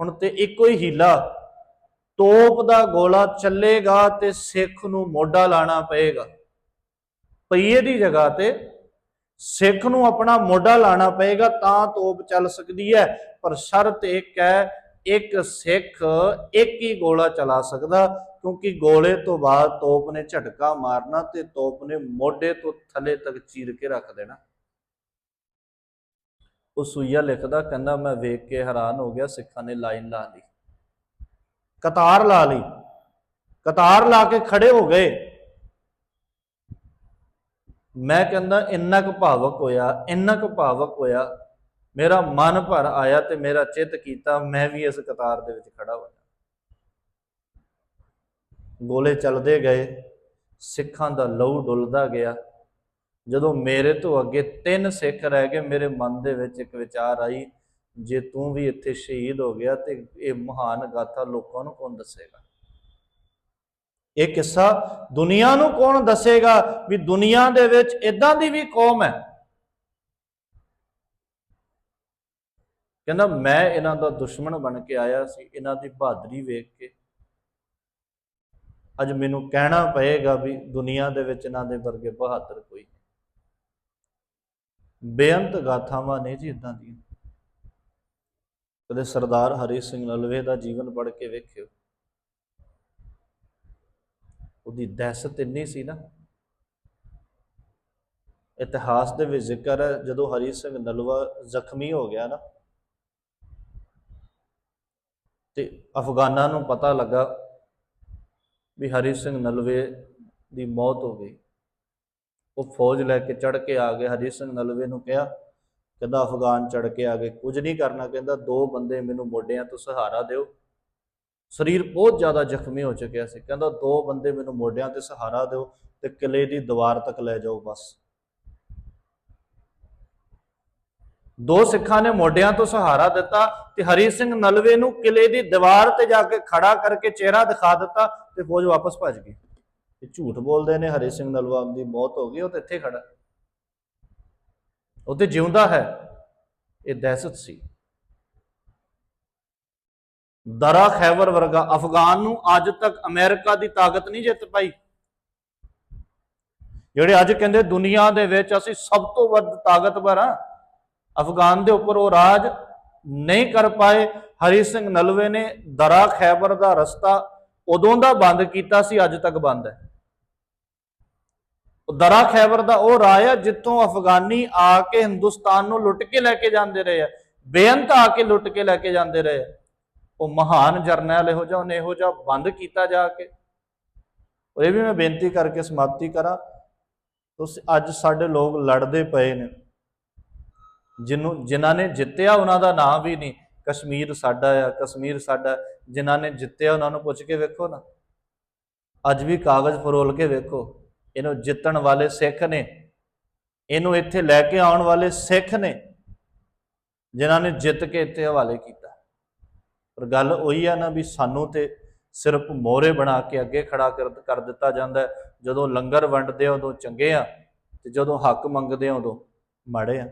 ਹੁਣ ਤੇ ਇੱਕੋ ਹੀ ਹੀਲਾ। ਤੋਪ ਦਾ ਗੋਲਾ ਚੱਲੇਗਾ ਤੇ ਸਿੱਖ ਨੂੰ ਮੋਢਾ ਲਾਣਾ ਪਏਗਾ। ਪਈਏ ਦੀ ਜਗ੍ਹਾ ਤੇ ਸਿੱਖ ਨੂੰ ਆਪਣਾ ਮੋਢਾ ਲਾਣਾ ਪਏਗਾ ਤਾਂ ਤੋਪ ਚੱਲ ਸਕਦੀ ਹੈ, ਪਰ ਸ਼ਰਤ ਇੱਕ ਹੈ, ਇੱਕ ਸਿੱਖ ਇੱਕ ਹੀ ਗੋਲਾ ਚਲਾ ਸਕਦਾ, ਕਿਉਂਕਿ ਗੋਲੇ ਤੋਂ ਬਾਅਦ ਤੋਪ ਨੇ ਝਟਕਾ ਮਾਰਨਾ ਤੇ ਤੋਪ ਨੇ ਮੋਢੇ ਤੋਂ ਥੱਲੇ ਤੱਕ ਚੀਰ ਕੇ ਰੱਖ ਦੇਣਾ। ਉਹ ਸੂਈਆ ਲਿਖਦਾ, ਕਹਿੰਦਾ, ਮੈਂ ਵੇਖ ਕੇ ਹੈਰਾਨ ਹੋ ਗਿਆ, ਸਿੱਖਾਂ ਨੇ ਲਾਈਨ ਲਾ ਲਈ। ਕਤਾਰ ਲਾ ਲਈ। ਕਤਾਰ ਲਾ ਕੇ ਖੜੇ ਹੋ ਗਏ। ਮੈਂ ਕਹਿੰਦਾ, ਇੰਨਾ ਕੁ ਭਾਵਕ ਹੋਇਆ, ਇੰਨਾ ਕੁ ਭਾਵਕ ਹੋਇਆ। ਮੇਰਾ ਮਨ ਭਰ ਆਇਆ ਤੇ ਮੇਰਾ ਚਿੱਤ ਕੀਤਾ, ਮੈਂ ਵੀ ਇਸ ਕਤਾਰ ਦੇ ਵਿੱਚ ਖੜਾ ਹੋਇਆ। ਗੋਲੇ ਚੱਲਦੇ ਗਏ। ਸਿੱਖਾਂ ਦਾ ਲਹੂ ਡੁੱਲਦਾ ਗਿਆ। ਜਦੋਂ ਮੇਰੇ ਤੋਂ ਅੱਗੇ ਤਿੰਨ ਸਿੱਖ ਰਹਿ ਗਏ, ਮੇਰੇ ਮਨ ਦੇ ਵਿੱਚ ਇੱਕ ਵਿਚਾਰ ਆਈ ਜੇ ਤੂੰ ਵੀ ਇੱਥੇ ਸ਼ਹੀਦ ਹੋ ਗਿਆ ਤੇ ਇਹ ਮਹਾਨ ਗਾਥਾ ਲੋਕਾਂ ਨੂੰ ਕੌਣ ਦੱਸੇਗਾ? ਇਹ ਕਿੱਸਾ ਦੁਨੀਆ ਨੂੰ ਕੌਣ ਦੱਸੇਗਾ ਵੀ ਦੁਨੀਆ ਦੇ ਵਿੱਚ ਇਦਾਂ ਦੀ ਵੀ ਕੌਮ ਹੈ? ਕਹਿੰਦਾ, ਮੈਂ ਇਹਨਾਂ ਦਾ ਦੁਸ਼ਮਣ ਬਣ ਕੇ ਆਇਆ ਸੀ, ਇਹਨਾਂ ਦੀ ਬਹਾਦਰੀ ਵੇਖ ਕੇ। ਅੱਜ ਮੈਨੂੰ ਕਹਿਣਾ ਪਏਗਾ ਵੀ ਦੁਨੀਆ ਦੇ ਵਿੱਚ ਇਹਨਾਂ ਦੇ ਵਰਗੇ ਬਹਾਦਰ ਕੋਈ ਬੇਅੰਤ ਗਾਥਾਵਾਂ ਨੇ ਜੀ ਇਦਾਂ ਦੀਆਂ। ਕਦੇ ਸਰਦਾਰ ਹਰੀ ਸਿੰਘ ਨਲਵੇ ਦਾ ਜੀਵਨ ਪੜ੍ਹ ਕੇ ਵੇਖਿਓ। ਉਹਦੀ ਦਹਿਸ਼ਤ ਇੰਨੀ ਸੀ ਨਾ। ਇਤਿਹਾਸ ਦੇ ਵਿੱਚ ਜ਼ਿਕਰ ਹੈ, ਜਦੋਂ ਹਰੀ ਸਿੰਘ ਨਲਵਾ ਜ਼ਖਮੀ ਹੋ ਗਿਆ ਨਾ, ਤੇ ਅਫਗਾਨਾਂ ਨੂੰ ਪਤਾ ਲੱਗਾ ਵੀ ਹਰੀ ਸਿੰਘ ਨਲਵੇ ਦੀ ਮੌਤ ਹੋ ਗਈ। ਉਹ ਫੌਜ ਲੈ ਕੇ ਚੜ ਕੇ ਆ ਗਏ। ਹਰੀ ਸਿੰਘ ਨਲਵੇ ਨੂੰ ਕਿਹਾ ਕਹਿੰਦਾ, ਅਫਗਾਨ ਚੜ ਕੇ ਆ ਗਏ। ਕੁਝ ਨਹੀਂ ਕਰਨਾ, ਕਹਿੰਦਾ, ਦੋ ਬੰਦੇ ਮੈਨੂੰ ਮੋਢਿਆਂ ਤੋਂ ਸਹਾਰਾ ਦਿਓ। ਸਰੀਰ ਬਹੁਤ ਜ਼ਿਆਦਾ ਜ਼ਖਮੀ ਹੋ ਚੁੱਕਿਆ ਸੀ। ਕਹਿੰਦਾ, ਦੋ ਬੰਦੇ ਮੈਨੂੰ ਮੋਢਿਆਂ ਤੇ ਸਹਾਰਾ ਦਿਓ ਤੇ ਕਿਲੇ ਦੀ ਦੀਵਾਰ ਤੱਕ ਲੈ ਜਾਓ ਬਸ। ਦੋ ਸਿੱਖਾਂ ਨੇ ਮੋਢਿਆਂ ਤੋਂ ਸਹਾਰਾ ਦਿੱਤਾ ਤੇ ਹਰੀ ਸਿੰਘ ਨਲਵੇ ਨੂੰ ਕਿਲੇ ਦੀ ਦੀਵਾਰ ਤੇ ਜਾ ਕੇ ਖੜਾ ਕਰਕੇ ਚਿਹਰਾ ਦਿਖਾ ਦਿੱਤਾ ਤੇ ਫੌਜ ਵਾਪਸ ਭੱਜ ਗਈ। ਇਹ ਝੂਠ ਬੋਲਦੇ ਨੇ, ਹਰੀ ਸਿੰਘ ਨਲਵਾ ਦੀ ਮੌਤ ਹੋ ਗਈ, ਉਹ ਤੇ ਇੱਥੇ ਖੜਾ ਉਹ ਤੇ ਜਿਉਂਦਾ ਹੈ, ਇਹ ਦਹਿਸ਼ਤ ਸੀ। ਦਰਾ ਖੈਬਰ ਵਰਗਾ ਅਫਗਾਨ ਨੂੰ ਅੱਜ ਤੱਕ ਅਮਰੀਕਾ ਦੀ ਤਾਕਤ ਨਹੀਂ ਜਿੱਤ ਪਾਈ। ਜਿਹੜੇ ਅੱਜ ਕਹਿੰਦੇ ਦੁਨੀਆ ਦੇ ਵਿੱਚ ਅਸੀਂ ਸਭ ਤੋਂ ਵੱਧ ਤਾਕਤਵਰ ਆ ਅਫਗਾਨ ਦੇ ਉੱਪਰ ਉਹ ਰਾਜ ਨਹੀਂ ਕਰ ਪਾਏ। ਹਰੀ ਸਿੰਘ ਨਲਵੇ ਨੇ ਦਰਾ ਖੈਬਰ ਦਾ ਰਸਤਾ ਉਦੋਂ ਦਾ ਬੰਦ ਕੀਤਾ ਸੀ, ਅੱਜ ਤੱਕ ਬੰਦ ਹੈ। ਉਹ ਦਰਾ ਖੈਬਰ ਦਾ ਉਹ ਰਾਜ ਆ ਜਿੱਥੋਂ ਅਫਗਾਨੀ ਆ ਕੇ ਹਿੰਦੁਸਤਾਨ ਨੂੰ ਲੁੱਟ ਕੇ ਲੈ ਕੇ ਜਾਂਦੇ ਰਹੇ ਆ, ਬੇਅੰਤ ਆ ਕੇ ਲੁੱਟ ਕੇ ਲੈ ਕੇ ਜਾਂਦੇ ਰਹੇ ਆ। ਉਹ ਮਹਾਨ ਜਰਨੈਲ ਇਹੋ ਜਿਹਾ, ਉਹਨੇ ਇਹੋ ਜਿਹਾ ਬੰਦ ਕੀਤਾ ਜਾ ਕੇ। ਉਹ ਇਹ ਵੀ ਮੈਂ ਬੇਨਤੀ ਕਰਕੇ ਸਮਾਪਤੀ ਕਰਾਂ, ਤੁਸੀਂ ਅੱਜ ਸਾਡੇ ਲੋਕ ਲੜਦੇ ਪਏ ਨੇ। ਜਿਹਨੂੰ ਜਿਨ੍ਹਾਂ ਨੇ ਜਿੱਤਿਆ ਉਹਨਾਂ ਦਾ ਨਾਮ ਵੀ ਨਹੀਂ, ਕਸ਼ਮੀਰ ਸਾਡਾ ਆ, ਕਸ਼ਮੀਰ ਸਾਡਾ, ਜਿਨ੍ਹਾਂ ਨੇ ਜਿੱਤਿਆ ਉਹਨਾਂ ਨੂੰ ਪੁੱਛ ਕੇ ਵੇਖੋ ਨਾ। ਅੱਜ ਵੀ ਕਾਗਜ਼ ਫਰੋਲ ਕੇ ਵੇਖੋ। ਇਹਨੂੰ ਜਿੱਤਣ ਵਾਲੇ ਸਿੱਖ ਨੇ, ਇਹਨੂੰ ਇੱਥੇ ਲੈ ਕੇ ਆਉਣ ਵਾਲੇ ਸਿੱਖ ਨੇ, ਜਿਨ੍ਹਾਂ ਨੇ ਜਿੱਤ ਕੇ ਇੱਥੇ ਹਵਾਲੇ ਕੀਤਾ। ਪਰ ਗੱਲ ਉਹੀ ਆ ਨਾ ਵੀ ਸਾਨੂੰ ਤੇ ਸਿਰਫ ਮੋਹਰੇ ਬਣਾ ਕੇ ਅੱਗੇ ਖੜਾ ਕਰ ਕਰ ਦਿੱਤਾ ਜਾਂਦਾ ਜਦੋਂ ਲੰਗਰ ਵੰਡਦੇ ਆ, ਉਦੋਂ ਚੰਗੇ ਆ, ਤੇ ਜਦੋਂ ਹੱਕ ਮੰਗਦੇ ਆ, ਉਦੋਂ ਮਾੜੇ ਆ।